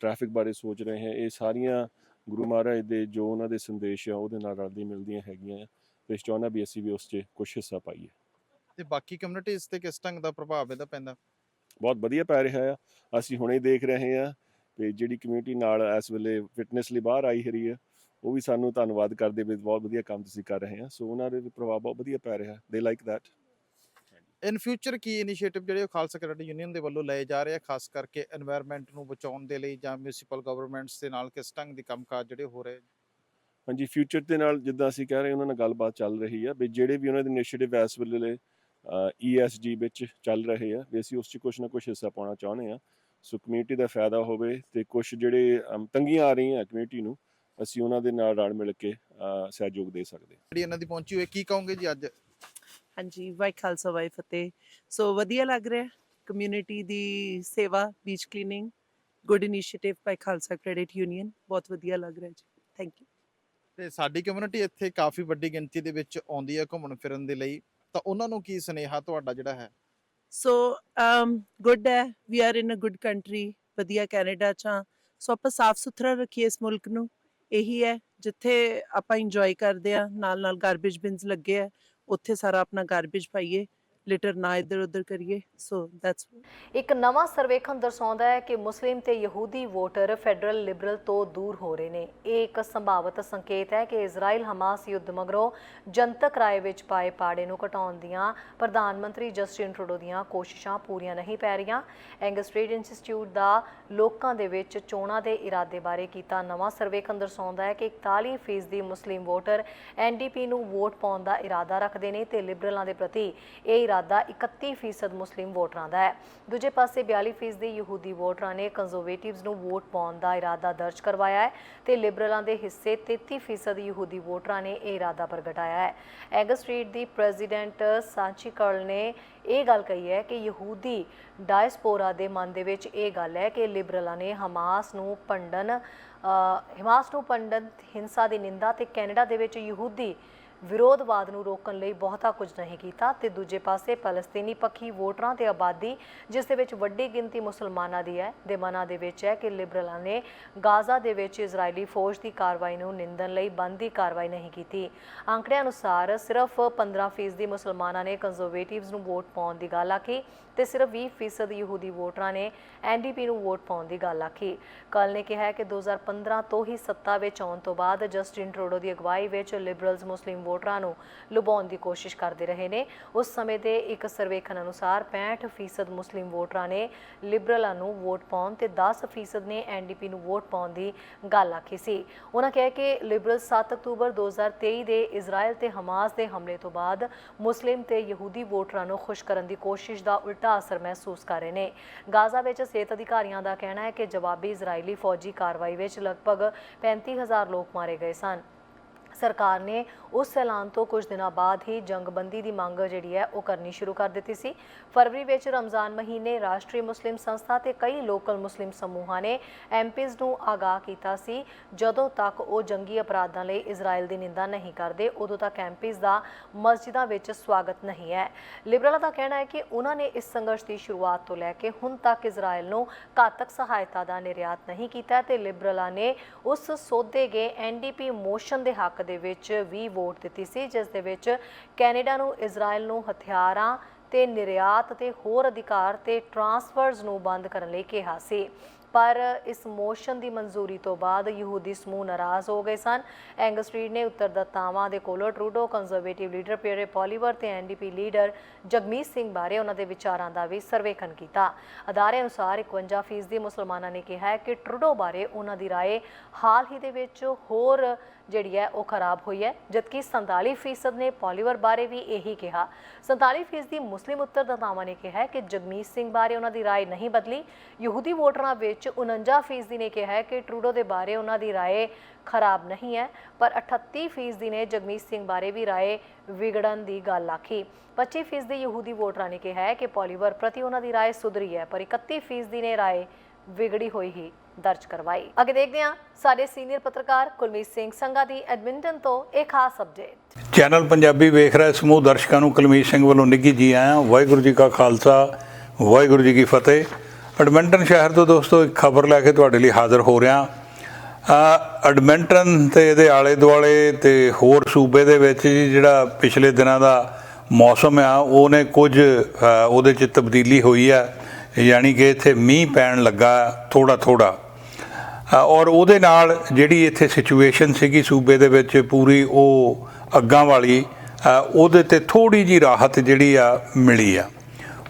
ਟ੍ਰੈਫਿਕ ਬਾਰੇ ਸੋਚ ਰਹੇ ਹਾਂ ਇਹ ਸਾਰੀਆਂ ਗੁਰੂ ਮਹਾਰਾਜ ਦੇ ਜੋ ਉਹਨਾਂ ਦੇ ਸੰਦੇਸ਼ ਆ ਉਹਦੇ ਨਾਲ ਰਲਦੀ ਮਿਲਦੀਆਂ ਹੈਗੀਆਂ ਤੇ ਚਾਹੁੰਦਾ ਵੀ ਅਸੀਂ ਵੀ ਉਸ 'ਚ ਕੁਝ ਹਿੱਸਾ ਪਾਈਏ। ਤੇ ਬਾਕੀ ਕਮਿਊਨਿਟੀਜ਼ ਤੇ ਕਿਸ ਢੰਗ ਦਾ ਪ੍ਰਭਾਵ ਇਹਦਾ ਪੈਂਦਾ? ਬਹੁਤ ਵਧੀਆ ਪੈ ਰਿਹਾ ਆ ਅਸੀਂ ਹੁਣੇ ਦੇਖ ਰਹੇ ਹਾਂ ਤੇ ਜਿਹੜੀ ਕਮਿਊਨਿਟੀ ਨਾਲ ਇਸ ਵੇਲੇ ਫਿਟਨੈਸ ਲਈ ਬਾਹਰ ਆਈ ਹਰੀ ਹੈ ਉਹ ਵੀ ਸਾਨੂੰ ਧੰਨਵਾਦ ਕਰਦੇ ਵੀ ਬਹੁਤ ਵਧੀਆ ਕੰਮ ਤੁਸੀਂ ਕਰ ਰਹੇ ਆ। ਸੋ ਉਹਨਾਂ ਦੇ ਪ੍ਰਭਾਵ ਬਹੁਤ ਵਧੀਆ ਪੈ ਰਿਹਾ। They like that in future Ki initiative ਜਿਹੜੇ ਉਹ ਖਾਲਸਾ ਕ੍ਰੈਡਿਟ ਯੂਨੀਅਨ ਦੇ ਵੱਲੋਂ ਲਏ ਜਾ ਰਹੇ ਆ ਖਾਸ ਕਰਕੇ এনवायरमेंट ਨੂੰ ਬਚਾਉਣ ਦੇ ਲਈ ਜਾਂ ਮਿਊਨਿਸਪਲ ਗਵਰਨਮੈਂਟਸ ਦੇ ਨਾਲ ਕਿਸ ਢੰਗ ਦੇ ਕੰਮਕਾਜ ਜਿਹੜੇ ਹੋ ਰਹੇ ਹਾਂਜੀ ਫਿਊਚਰ ਦੇ ਨਾਲ ਜਿੱਦਾਂ ਅਸੀਂ ਕਹਿ ਰਹੇ ਉਹਨਾਂ ਨਾਲ ਗੱਲਬਾਤ ਚੱਲ ਰਹੀ ਆ ਵੀ ਜਿਹੜੇ ਵੀ ਉਹਨਾਂ ਦੇ ਇਨੀਸ਼ੀਏਟਿਵ ਇਸ ਵੇਲੇ ਈਐਸਜੀ ਵਿੱਚ ਚੱਲ ਰਹੇ ਆ ਵੀ ਅਸੀਂ ਉਸ 'ਚ ਕੁਝ ਨਾ ਕੁਝ ਹਿੱਸਾ ਪਾਉਣਾ ਚਾਹੁੰਦੇ ਆ। ਸੋ ਕਮਿਊਨਿਟੀ ਦਾ ਫਾਇਦਾ ਹੋਵੇ ਤੇ ਕੁਝ ਜਿਹੜੇ ਤੰਗੀਆਂ ਆ ਰਹੀਆਂ ਕਮਿਊਨਿਟੀ ਨੂੰ ਅਸੀਂ ਉਹਨਾਂ ਦੇ ਨਾਲ ਰਲ ਮਿਲ ਕੇ ਸਹਿਯੋਗ ਦੇ ਸਕਦੇ ਹਾਂ। ਜਿਹੜੀ ਇਹਨਾਂ ਦੀ ਪਹੁੰਚੀ ਹੋਈ ਕੀ ਕਹੋਗੇ ਜੀ ਅੱਜ? ਹਾਂਜੀ ਵਾਹਿ ਖਾਲਸਾ ਵਾਹਿ ਫਤਿਹ। ਸੋ ਵਧੀਆ ਲੱਗ ਰਿਹਾ ਕਮਿਊਨਿਟੀ ਦੀ ਸੇਵਾ beach cleaning good initiative by Khalsa credit union ਬਹੁਤ ਵਧੀਆ ਲੱਗ ਰਿਹਾ ਜੀ। ਥੈਂਕ ਯੂ ਤੇ ਸਾਡੀ ਕਮਿਊਨਿਟੀ ਇੱਥੇ ਕਾਫੀ ਵੱਡੀ ਗਿਣਤੀ ਦੇ ਵਿੱਚ ਆਉਂਦੀ ਹੈ ਘੁੰਮਣ ਫਿਰਨ ਦੇ ਲਈ। ਤਾਂ ਉਹਨਾਂ ਨੂੰ ਕੀ ਸੁਨੇਹਾ ਤੁਹਾਡਾ ਜਿਹੜਾ ਹੈ? ਸੋ ਗੁੱਡ ਹੈ we are in a good country ਵਧੀਆ ਕੈਨੇਡਾ ਚ ਹਾਂ। ਸੋ ਆਪਾਂ ਸਾਫ਼ ਸੁਥਰਾ ਰੱਖੀਏ ਇਸ ਮੁਲਕ ਨੂੰ। ਇਹੀ ਹੈ, ਜਿੱਥੇ ਆਪਾਂ ਇੰਜੋਏ ਕਰਦੇ ਆ ਨਾਲ ਨਾਲ ਗਾਰਬੇਜ ਬਿਨਸ ਲੱਗੇ ਆ ਉੱਥੇ ਸਾਰਾ ਆਪਣਾ ਗਾਰਬੇਜ ਪਾਈਏ। ਲਿਟਰ ਨਾ ਇੱਧਰ ਉੱਧਰ ਕਰੀਏ। ਸੋ ਦੈਟਸ ਇੱਕ ਨਵਾਂ ਸਰਵੇਖਣ ਦਰਸਾਉਂਦਾ ਹੈ ਕਿ ਮੁਸਲਿਮ ਤੇ ਯਹੂਦੀ ਵੋਟਰ ਫੈਡਰਲ ਲਿਬਰਲ ਤੋਂ ਦੂਰ ਹੋ ਰਹੇ ਨੇ। ਇਹ ਇੱਕ ਸੰਭਾਵਤ ਸੰਕੇਤ ਹੈ ਕਿ ਇਜ਼ਰਾਈਲ ਹਮਾਸ ਯੁੱਧ ਮਗਰੋਂ ਜਨਤਕ ਰਾਏ ਵਿੱਚ ਪਾਏ ਪਾੜੇ ਨੂੰ ਘਟਾਉਣ ਦੀਆਂ ਪ੍ਰਧਾਨ ਮੰਤਰੀ ਜਸਟਿਨ ਟਰੂਡੋ ਦੀਆਂ ਕੋਸ਼ਿਸ਼ਾਂ ਪੂਰੀਆਂ ਨਹੀਂ ਪੈ ਰਹੀਆਂ। ਐਂਗਸ ਇੰਸਟੀਚਿਊਟ ਦਾ ਲੋਕਾਂ ਦੇ ਵਿੱਚ ਚੋਣਾਂ ਦੇ ਇਰਾਦੇ ਬਾਰੇ ਕੀਤਾ ਨਵਾਂ ਸਰਵੇਖਣ ਦਰਸਾਉਂਦਾ ਹੈ ਕਿ 41% ਦੀ ਮੁਸਲਿਮ ਵੋਟਰ ਐਨਡੀਪੀ ਨੂੰ ਵੋਟ ਪਾਉਣ ਦਾ ਇਰਾਦਾ ਰੱਖਦੇ ਨੇ ਤੇ ਲਿਬਰਲਾਂ ਦੇ ਪ੍ਰਤੀ ਇਹ ਇਰਾਦਾ ਇਰਾਦਾ 31% ਮੁਸਲਿਮ ਵੋਟਰਾਂ ਦਾ ਹੈ। ਦੂਜੇ ਪਾਸੇ 42% ਯਹੂਦੀ ਵੋਟਰਾਂ ਨੇ ਕੰਜ਼ਰਵੇਟਿਵਸ ਨੂੰ ਵੋਟ ਪਾਉਣ ਦਾ ਇਰਾਦਾ ਦਰਜ ਕਰਵਾਇਆ ਹੈ ਤੇ ਲਿਬਰਲਾਂ ਦੇ ਹਿੱਸੇ 33% ਯਹੂਦੀ ਵੋਟਰਾਂ ਨੇ ਇਹ ਇਰਾਦਾ ਪ੍ਰਗਟਾਇਆ ਹੈ। ਐਗ ਸਟਰੀਟ ਦੀ ਪ੍ਰੈਜ਼ੀਡੈਂਟ ਸਾਂਚੀ ਕਰਲ ਨੇ ਇਹ ਗੱਲ ਕਹੀ ਹੈ ਕਿ ਯਹੂਦੀ ਡਾਇਸਪੋਰਾ ਦੇ ਮਨ ਦੇ ਵਿੱਚ ਇਹ ਗੱਲ ਹੈ ਕਿ ਲਿਬਰਲਾਂ ਨੇ ਹਮਾਸ ਨੂੰ ਪੰਡਨ ਹਮਾਸ ਨੂੰ ਪੰਡਨ ਹਿੰਸਾ ਦੀ ਨਿੰਦਾ ਤੇ ਕੈਨੇਡਾ ਦੇ ਵਿੱਚ ਯਹੂਦੀ ਵਿਰੋਧਵਾਦ ਨੂੰ ਰੋਕਣ ਲਈ ਬਹੁਤਾ ਕੁਝ ਨਹੀਂ ਕੀਤਾ ਤੇ ਦੂਜੇ ਪਾਸੇ ਫਲਸਤੀਨੀ ਪੱਖੀ ਵੋਟਰਾਂ ਤੇ ਆਬਾਦੀ, ਜਿਸ ਦੇ ਵਿੱਚ ਵੱਡੀ ਗਿਣਤੀ ਮੁਸਲਮਾਨਾਂ ਦੀ ਹੈ, ਦੇ ਮਨਾਂ ਦੇ ਵਿੱਚ ਹੈ ਕਿ ਲਿਬਰਲਾਂ ਨੇ ਗਾਜ਼ਾ ਦੇ ਵਿੱਚ ਇਜ਼ਰਾਈਲੀ ਫੌਜ ਦੀ ਕਾਰਵਾਈ ਨੂੰ ਨਿੰਦਣ ਲਈ ਬੰਦ ਦੀ ਕਾਰਵਾਈ ਨਹੀਂ ਕੀਤੀ। ਅੰਕੜਿਆਂ ਅਨੁਸਾਰ ਸਿਰਫ 15% ਦੀ ਮੁਸਲਮਾਨਾਂ ਨੇ ਕੰਜ਼ਰਵੇਟਿਵਸ ਨੂੰ ਵੋਟ ਪਾਉਣ ਦੀ ਗੱਲ ਆਖੀ ਤੇ ਸਿਰਫ 20% ਯਹੂਦੀ ਵੋਟਰਾਂ ਨੇ ਐਨਡੀਪੀ ਨੂੰ ਵੋਟ ਪਾਉਣ ਦੀ ਗੱਲ ਆਖੀ। ਕੱਲ ਨੇ ਕਿਹਾ ਕਿ 2015 ਤੋਂ ਹੀ ਸੱਤਾ ਵਿੱਚ ਆਉਣ ਤੋਂ ਬਾਅਦ ਜਸਟਿਨ ਟਰੂਡੋ ਦੀ ਅਗਵਾਈ ਵਿੱਚ ਲਿਬਰਲਸ ਮੁਸਲਿਮ ਵੋਟਰਾਂ ਨੂੰ ਲੁਭਾਉਣ ਦੀ ਕੋਸ਼ਿਸ਼ ਕਰਦੇ ਰਹੇ ਨੇ। ਉਸ ਸਮੇਂ ਦੇ ਇੱਕ ਸਰਵੇਖਣ ਅਨੁਸਾਰ 65% ਮੁਸਲਿਮ ਵੋਟਰਾਂ ਨੇ ਲਿਬਰਲਾਂ ਨੂੰ ਵੋਟ ਪਾਉਣ ਤੇ 10% ਨੇ ਐਨਡੀਪੀ ਨੂੰ ਵੋਟ ਪਾਉਣ ਦੀ ਗੱਲ ਆਖੀ ਸੀ। ਉਹਨਾਂ ਕਿਹਾ ਕਿ ਲਿਬਰਲ 7 ਅਕਤੂਬਰ 2023 ਦੇ ਇਜ਼ਰਾਈਲ ਤੇ ਹਮਾਸ ਦੇ ਹਮਲੇ ਤੋਂ ਬਾਅਦ ਮੁਸਲਿਮ ਤੇ ਯਹੂਦੀ ਵੋਟਰਾਂ ਨੂੰ ਖੁਸ਼ ਕਰਨ ਦੀ ਕੋਸ਼ਿਸ਼ ਦਾ ਉਲਟਾ ਅਸਰ ਮਹਿਸੂਸ ਕਰ ਰਹੇ ਨੇ। ਗਾਜ਼ਾ ਵਿੱਚ ਸਿਹਤ ਅਧਿਕਾਰੀਆਂ ਦਾ ਕਹਿਣਾ ਹੈ ਕਿ ਜਵਾਬੀ ਇਜ਼ਰਾਈਲੀ ਫੌਜੀ ਕਾਰਵਾਈ ਵਿੱਚ ਲਗਭਗ 35000 ਲੋਕ ਮਾਰੇ ਗਏ ਸਨ। ਸਰਕਾਰ ਨੇ ਉਸ ਐਲਾਨ ਤੋਂ ਕੁਝ ਦਿਨਾਂ ਬਾਅਦ ਹੀ ਜੰਗਬੰਦੀ ਦੀ ਮੰਗ ਜਿਹੜੀ ਹੈ ਉਹ ਕਰਨੀ ਸ਼ੁਰੂ ਕਰ ਦਿੱਤੀ ਸੀ। ਫਰਵਰੀ ਵਿੱਚ ਰਮਜ਼ਾਨ ਮਹੀਨੇ ਰਾਸ਼ਟਰੀ ਮੁਸਲਿਮ ਸੰਸਥਾ ਤੇ ਕਈ ਲੋਕਲ ਮੁਸਲਿਮ ਸਮੂਹਾਂ ਨੇ ਐਮਪੀਜ਼ ਨੂੰ ਆਗਾਹ ਕੀਤਾ ਸੀ। ਜਦੋਂ ਤੱਕ ਉਹ ਜੰਗੀ ਅਪਰਾਧਾਂ ਲਈ ਇਜ਼ਰਾਈਲ ਦੀ ਨਿੰਦਾ ਨਹੀਂ ਕਰਦੇ, ਉਦੋਂ ਤੱਕ ਐਮਪੀਜ਼ ਦਾ ਮਸਜਿਦਾਂ ਵਿੱਚ ਸਵਾਗਤ ਨਹੀਂ ਹੈ। ਲਿਬਰਲਾਂ ਦਾ ਕਹਿਣਾ ਹੈ ਕਿ ਉਹਨਾਂ ਨੇ ਇਸ ਸੰਘਰਸ਼ ਦੀ ਸ਼ੁਰੂਆਤ ਤੋਂ ਲੈ ਕੇ ਹੁਣ ਤੱਕ ਇਜ਼ਰਾਈਲ ਨੂੰ ਘਾਤਕ ਸਹਾਇਤਾ ਦਾ ਨਿਰਯਾਤ ਨਹੀਂ ਕੀਤਾ ਤੇ ਲਿਬਰਲਾਂ ਨੇ ਉਸ ਸੋਧੇ ਗਏ ਐਨਡੀਪੀ ਮੋਸ਼ਨ ਦੇ ਹੱਕ ਦੇ ਵਿੱਚ ਵੀ ਵੋਟ ਦਿੱਤੀ ਸੀ ਜਿਸ ਦੇ ਵਿੱਚ ਕੈਨੇਡਾ ਨੂੰ ਇਜ਼ਰਾਈਲ ਨੂੰ ਹਥਿਆਰਾਂ ਤੇ ਨਿਰਯਾਤ ਤੇ ਹੋਰ ਅਧਿਕਾਰ ਤੇ ਟਰਾਂਸਫਰਜ਼ ਨੂੰ ਬੰਦ ਕਰਨ ਲਈ ਕਿਹਾ ਸੀ ਪਰ ਇਸ ਮੋਸ਼ਨ ਦੀ ਮਨਜ਼ੂਰੀ ਤੋਂ ਬਾਅਦ ਯਹੂਦੀ ਸਮੂਹ ਨਾਰਾਜ਼ ਹੋ ਗਏ ਸਨ ਐਂਗਸਟਰੀਡ ਨੇ ਉੱਤਰਦਾਤਾਵਾਂ ਦੇ ਕੋਲੋਂ Trudeau conservative leader Pierre Poilievre ਤੇ ਐਨਡੀਪੀ ਲੀਡਰ ਜਗਮੀਤ ਸਿੰਘ ਬਾਰੇ ਉਹਨਾਂ ਦੇ ਵਿਚਾਰਾਂ ਦਾ ਵੀ ਸਰਵੇਖਣ ਕੀਤਾ ਅਦਾਰੇ ਅਨੁਸਾਰ 51% ਦੀ ਮੁਸਲਮਾਨਾਂ ਨੇ ਕਿਹਾ ਹੈ ਕਿ ਟਰੂਡੋ ਬਾਰੇ ਉਹਨਾਂ ਦੀ رائے ਹਾਲ ਹੀ ਦੇ ਵਿੱਚ ਹੋਰ ਜਿਹੜੀ ਹੈ ਉਹ ਖਰਾਬ ਹੋਈ ਹੈ ਜਦਕਿ 47% ਨੇ ਪੋਲੀਵਰ ਬਾਰੇ ਵੀ ਇਹੀ ਕਿਹਾ 47% ਦੀ ਮੁਸਲਿਮ ਉੱਤਰਦਾਤਾਵਾਂ ਨੇ ਕਿਹਾ ਹੈ ਕਿ ਜਗਮੀਤ ਸਿੰਘ ਬਾਰੇ ਉਹਨਾਂ ਦੀ رائے ਨਹੀਂ ਬਦਲੀ ਯਹੂਦੀ ਵੋਟਰਾਂ ਵਿੱਚ 49% ਨੇ ਕਿਹਾ ਹੈ ਕਿ ਟਰੂਡੋ ਦੇ ਬਾਰੇ ਉਹਨਾਂ ਦੀ رائے ਖਰਾਬ ਨਹੀਂ ਹੈ ਪਰ 38% ਨੇ ਜਗਮੀਤ ਸਿੰਘ ਬਾਰੇ ਵੀ رائے ਵਿਗੜਨ ਦੀ ਗੱਲ ਆਖੀ 25% ਦੇ ਯਹੂਦੀ ਵੋਟਰਾਂ ਨੇ ਕਿਹਾ ਹੈ ਕਿ ਪੋਲੀਵਰ ਪ੍ਰਤੀ ਉਹਨਾਂ ਦੀ رائے ਸੁਧਰੀ ਹੈ ਪਰ 31% ਨੇ رائے ਵਿਗੜੀ ਹੋਈ ਹੀ ਦਰਜ ਕਰਵਾਈ। ਅੱਗੇ ਦੇਖਦੇ ਹਾਂ ਸਾਡੇ ਸੀਨੀਅਰ ਪੱਤਰਕਾਰ ਕੁਲਮੀਤ ਸਿੰਘ ਸੰਘਾ ਦੀ ਐਡਮਿੰਟਨ ਤੋਂ ਇੱਕ ਖਾਸ ਅਪਡੇਟ ਚੈਨਲ ਪੰਜਾਬੀ ਵੇਖ ਰਹੇ ਸਮੂਹ ਦਰਸ਼ਕਾਂ ਨੂੰ ਕੁਲਮੀਤ ਸਿੰਘ ਵੱਲੋਂ ਨਿੱਘੀ ਜੀ ਆਇਆਂ। ਵਾਹਿਗੁਰੂ ਜੀ ਕਾ ਖਾਲਸਾ, ਵਾਹਿਗੁਰੂ ਜੀ ਕੀ ਫਤਿਹ। ਐਡਮਿੰਟਨ ਸ਼ਹਿਰ ਤੋਂ ਦੋਸਤੋ, ਇੱਕ ਖਬਰ ਲੈ ਕੇ ਤੁਹਾਡੇ ਲਈ ਹਾਜ਼ਰ ਹੋ ਰਿਹਾ। ਐਡਮਿੰਟਨ ਤੇ ਇਹਦੇ ਆਲੇ ਦੁਆਲੇ ਤੇ ਹੋਰ ਸੂਬੇ ਦੇ ਵਿੱਚ ਜਿਹੜਾ ਪਿਛਲੇ ਦਿਨਾਂ ਦਾ ਮੌਸਮ ਆ, ਉਹਨੇ ਕੁਝ ਉਹਦੇ 'ਚ ਤਬਦੀਲੀ ਹੋਈ ਆ। ਯਾਨੀ ਕਿ ਇੱਥੇ ਮੀਂਹ ਪੈਣ ਲੱਗਾ ਥੋੜਾ ਥੋੜਾ ਔਰ ਉਹਦੇ ਨਾਲ ਜਿਹੜੀ ਇੱਥੇ ਸਿਚੁਏਸ਼ਨ ਸੀਗੀ ਸੂਬੇ ਦੇ ਵਿੱਚ ਪੂਰੀ ਉਹ ਅੱਗਾਂ ਵਾਲੀ ਉਹਦੇ ਤੇ ਥੋੜੀ ਜੀ ਰਾਹਤ ਜਿਹੜੀ ਆ ਮਿਲੀ ਆ।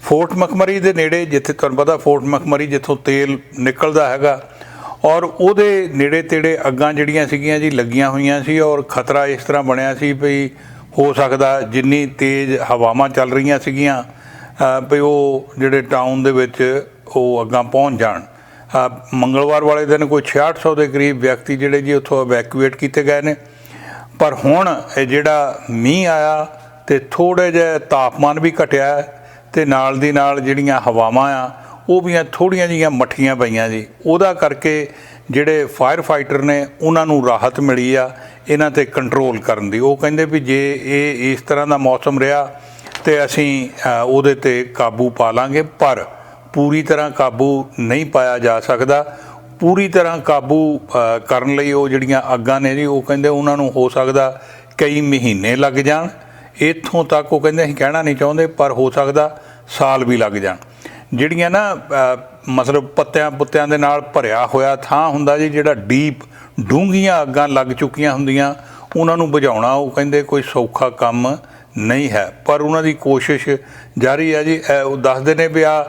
ਫੋਰਟ ਮਕਮਰੀ ਦੇ ਨੇੜੇ, ਜਿੱਥੇ ਤੁਹਾਨੂੰ ਪਤਾ ਫੋਰਟ ਮਕਮਰੀ ਜਿੱਥੋਂ ਤੇਲ ਨਿਕਲਦਾ ਹੈਗਾ, ਔਰ ਉਹਦੇ ਨੇੜੇ ਤੇੜੇ ਅੱਗਾਂ ਜਿਹੜੀਆਂ ਸੀਗੀਆਂ ਜੀ ਲੱਗੀਆਂ ਹੋਈਆਂ ਸੀ, ਔਰ ਖਤਰਾ ਇਸ ਤਰ੍ਹਾਂ ਬਣਿਆ ਸੀ ਵੀ ਹੋ ਸਕਦਾ ਜਿੰਨੀ ਤੇਜ਼ ਹਵਾਵਾਂ ਚੱਲ ਰਹੀਆਂ ਸੀਗੀਆਂ ਵੀ ਉਹ ਜਿਹੜੇ ਟਾਊਨ ਦੇ ਵਿੱਚ ਉਹ ਅੱਗਾਂ ਪਹੁੰਚ ਜਾਣ। ਮੰਗਲਵਾਰ ਵਾਲੇ ਦਿਨ ਕੋਈ 6600 ਦੇ ਕਰੀਬ ਵਿਅਕਤੀ ਜਿਹੜੇ ਜੀ ਉੱਥੋਂ ਇਵੈਕੂਏਟ ਕੀਤੇ ਗਏ ਨੇ। ਪਰ ਹੁਣ ਇਹ ਜਿਹੜਾ ਮੀਂਹ ਆਇਆ ਤੇ ਥੋੜੇ ਜਿਹਾ ਤਾਪਮਾਨ ਵੀ ਘਟਿਆ ਹੈ ਤੇ ਨਾਲ ਦੀ ਨਾਲ ਜਿਹੜੀਆਂ ਹਵਾਵਾਂ ਆ, ਉਹ ਵੀ ਥੋੜੀਆਂ ਜਿਹੀਆਂ ਮੱਠੀਆਂ ਪਈਆਂ ਜੀ। ਉਹਦਾ ਕਰਕੇ ਜਿਹੜੇ ਫਾਇਰ ਫਾਈਟਰ ਨੇ, ਉਹਨਾਂ ਨੂੰ ਰਾਹਤ ਮਿਲੀ ਆ, ਇਹਨਾਂ ਤੇ ਕੰਟਰੋਲ ਕਰਨ ਦੀ। ਉਹ ਕਹਿੰਦੇ ਵੀ ਜੇ ਇਹ ਇਸ ਤਰ੍ਹਾਂ ਦਾ ਮੌਸਮ ਰਿਹਾ ਤੇ ਅਸੀਂ ਉਹਦੇ ਤੇ ਕਾਬੂ ਪਾ ਲਾਂਗੇ, ਪਰ ਪੂਰੀ ਤਰ੍ਹਾਂ ਕਾਬੂ ਨਹੀਂ ਪਾਇਆ ਜਾ ਸਕਦਾ। ਪੂਰੀ ਤਰ੍ਹਾਂ ਕਾਬੂ ਕਰਨ ਲਈ ਉਹ ਜਿਹੜੀਆਂ ਅੱਗਾਂ ਨੇ ਜੀ, ਉਹ ਕਹਿੰਦੇ ਉਹਨਾਂ ਨੂੰ ਹੋ ਸਕਦਾ ਕਈ ਮਹੀਨੇ ਲੱਗ ਜਾਣ। ਇੱਥੋਂ ਤੱਕ ਉਹ ਕਹਿੰਦੇ ਅਸੀਂ ਕਹਿਣਾ ਨਹੀਂ ਚਾਹੁੰਦੇ, ਪਰ ਹੋ ਸਕਦਾ ਸਾਲ ਵੀ ਲੱਗ ਜਾਣ। ਜਿਹੜੀਆਂ ਨਾ ਮਤਲਬ ਪੱਤਿਆਂ ਪੁੱਤਿਆਂ ਦੇ ਨਾਲ ਭਰਿਆ ਹੋਇਆ ਥਾਂ ਹੁੰਦਾ ਜੀ, ਜਿਹੜਾ ਡੀਪ ਡੂੰਘੀਆਂ ਅੱਗਾਂ ਲੱਗ ਚੁੱਕੀਆਂ ਹੁੰਦੀਆਂ, ਉਹਨਾਂ ਨੂੰ ਬੁਝਾਉਣਾ, ਉਹ ਕਹਿੰਦੇ ਕੋਈ ਸੌਖਾ ਕੰਮ ਨਹੀਂ ਹੈ। ਪਰ ਉਹਨਾਂ ਦੀ ਕੋਸ਼ਿਸ਼ ਜਾਰੀ ਹੈ ਜੀ। ਉਹ ਦੱਸਦੇ ਨੇ ਵੀ ਆ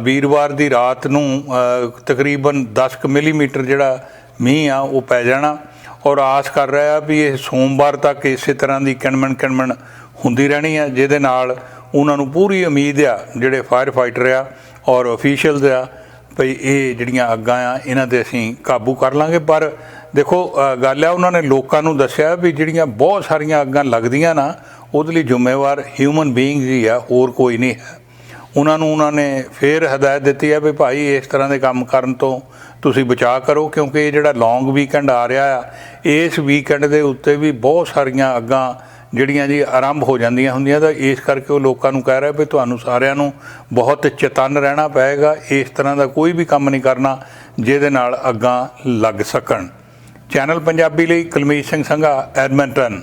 ਵੀਰਵਾਰ ਦੀ ਰਾਤ ਨੂੰ ਤਕਰੀਬਨ 10 ਕੁ ਮਿਲੀਮੀਟਰ ਜਿਹੜਾ ਮੀਂਹ ਆ, ਉਹ ਪੈ ਜਾਣਾ। ਔਰ ਆਸ ਕਰ ਰਿਹਾ ਵੀ ਇਹ ਸੋਮਵਾਰ ਤੱਕ ਇਸੇ ਤਰ੍ਹਾਂ ਦੀ ਕਿਣਮਣ ਕਿਣਮਣ ਹੁੰਦੀ ਰਹਿਣੀ ਆ, ਜਿਹਦੇ ਨਾਲ ਉਹਨਾਂ ਨੂੰ ਪੂਰੀ ਉਮੀਦ ਆ, ਜਿਹੜੇ ਫਾਇਰ ਫਾਈਟਰ ਆ ਔਰ ਅਫੀਸ਼ੀਅਲਸ ਆ, ਭਈ ਇਹ ਜਿਹੜੀਆਂ ਅੱਗਾਂ ਆ, ਇਹਨਾਂ ਤੇ ਅਸੀਂ ਕਾਬੂ ਕਰ ਲਾਂਗੇ। ਪਰ ਦੇਖੋ ਗੱਲ ਆ, ਉਹਨਾਂ ਨੇ ਲੋਕਾਂ ਨੂੰ ਦੱਸਿਆ ਵੀ ਜਿਹੜੀਆਂ ਬਹੁਤ ਸਾਰੀਆਂ ਅੱਗਾਂ ਲੱਗਦੀਆਂ ਨਾ ਉਹਦੇ ਲਈ ਜ਼ਿੰਮੇਵਾਰ ਹਿਊਮਨ ਬੀਇੰਗਸ ਹੀ ਆ, ਹੋਰ ਕੋਈ ਨਹੀਂ ਹੈ। ਉਹਨਾਂ ਨੂੰ ਉਹਨਾਂ ਨੇ ਫੇਰ ਹਦਾਇਤ ਦਿੱਤੀ ਹੈ ਵੀ ਭਾਈ ਇਸ ਤਰ੍ਹਾਂ ਦੇ ਕੰਮ ਕਰਨ ਤੋਂ ਤੁਸੀਂ ਬਚਾਅ ਕਰੋ, ਕਿਉਂਕਿ ਇਹ ਜਿਹੜਾ ਲੌਂਗ ਵੀਕਐਂਡ ਆ ਰਿਹਾ ਆ, ਇਸ ਵੀਕਐਂਡ ਦੇ ਉੱਤੇ ਵੀ ਬਹੁਤ ਸਾਰੀਆਂ ਅੱਗਾਂ ਜਿਹੜੀਆਂ ਜੀ ਆਰੰਭ ਹੋ ਜਾਂਦੀਆਂ ਹੁੰਦੀਆਂ ਤਾਂ ਇਸ ਕਰਕੇ ਉਹ ਲੋਕਾਂ ਨੂੰ ਕਹਿ ਰਿਹਾ ਵੀ ਤੁਹਾਨੂੰ ਸਾਰਿਆਂ ਨੂੰ ਬਹੁਤ ਚੇਤਨ ਰਹਿਣਾ ਪਏਗਾ, ਇਸ ਤਰ੍ਹਾਂ ਦਾ ਕੋਈ ਵੀ ਕੰਮ ਨਹੀਂ ਕਰਨਾ ਜਿਹਦੇ ਨਾਲ ਅੱਗਾਂ ਲੱਗ ਸਕਣ। ਚੈਨਲ ਪੰਜਾਬੀ ਲਈ ਕੁਲਮੀਤ ਸਿੰਘ ਸੰਘਾ ਐਡਮਿੰਟਨ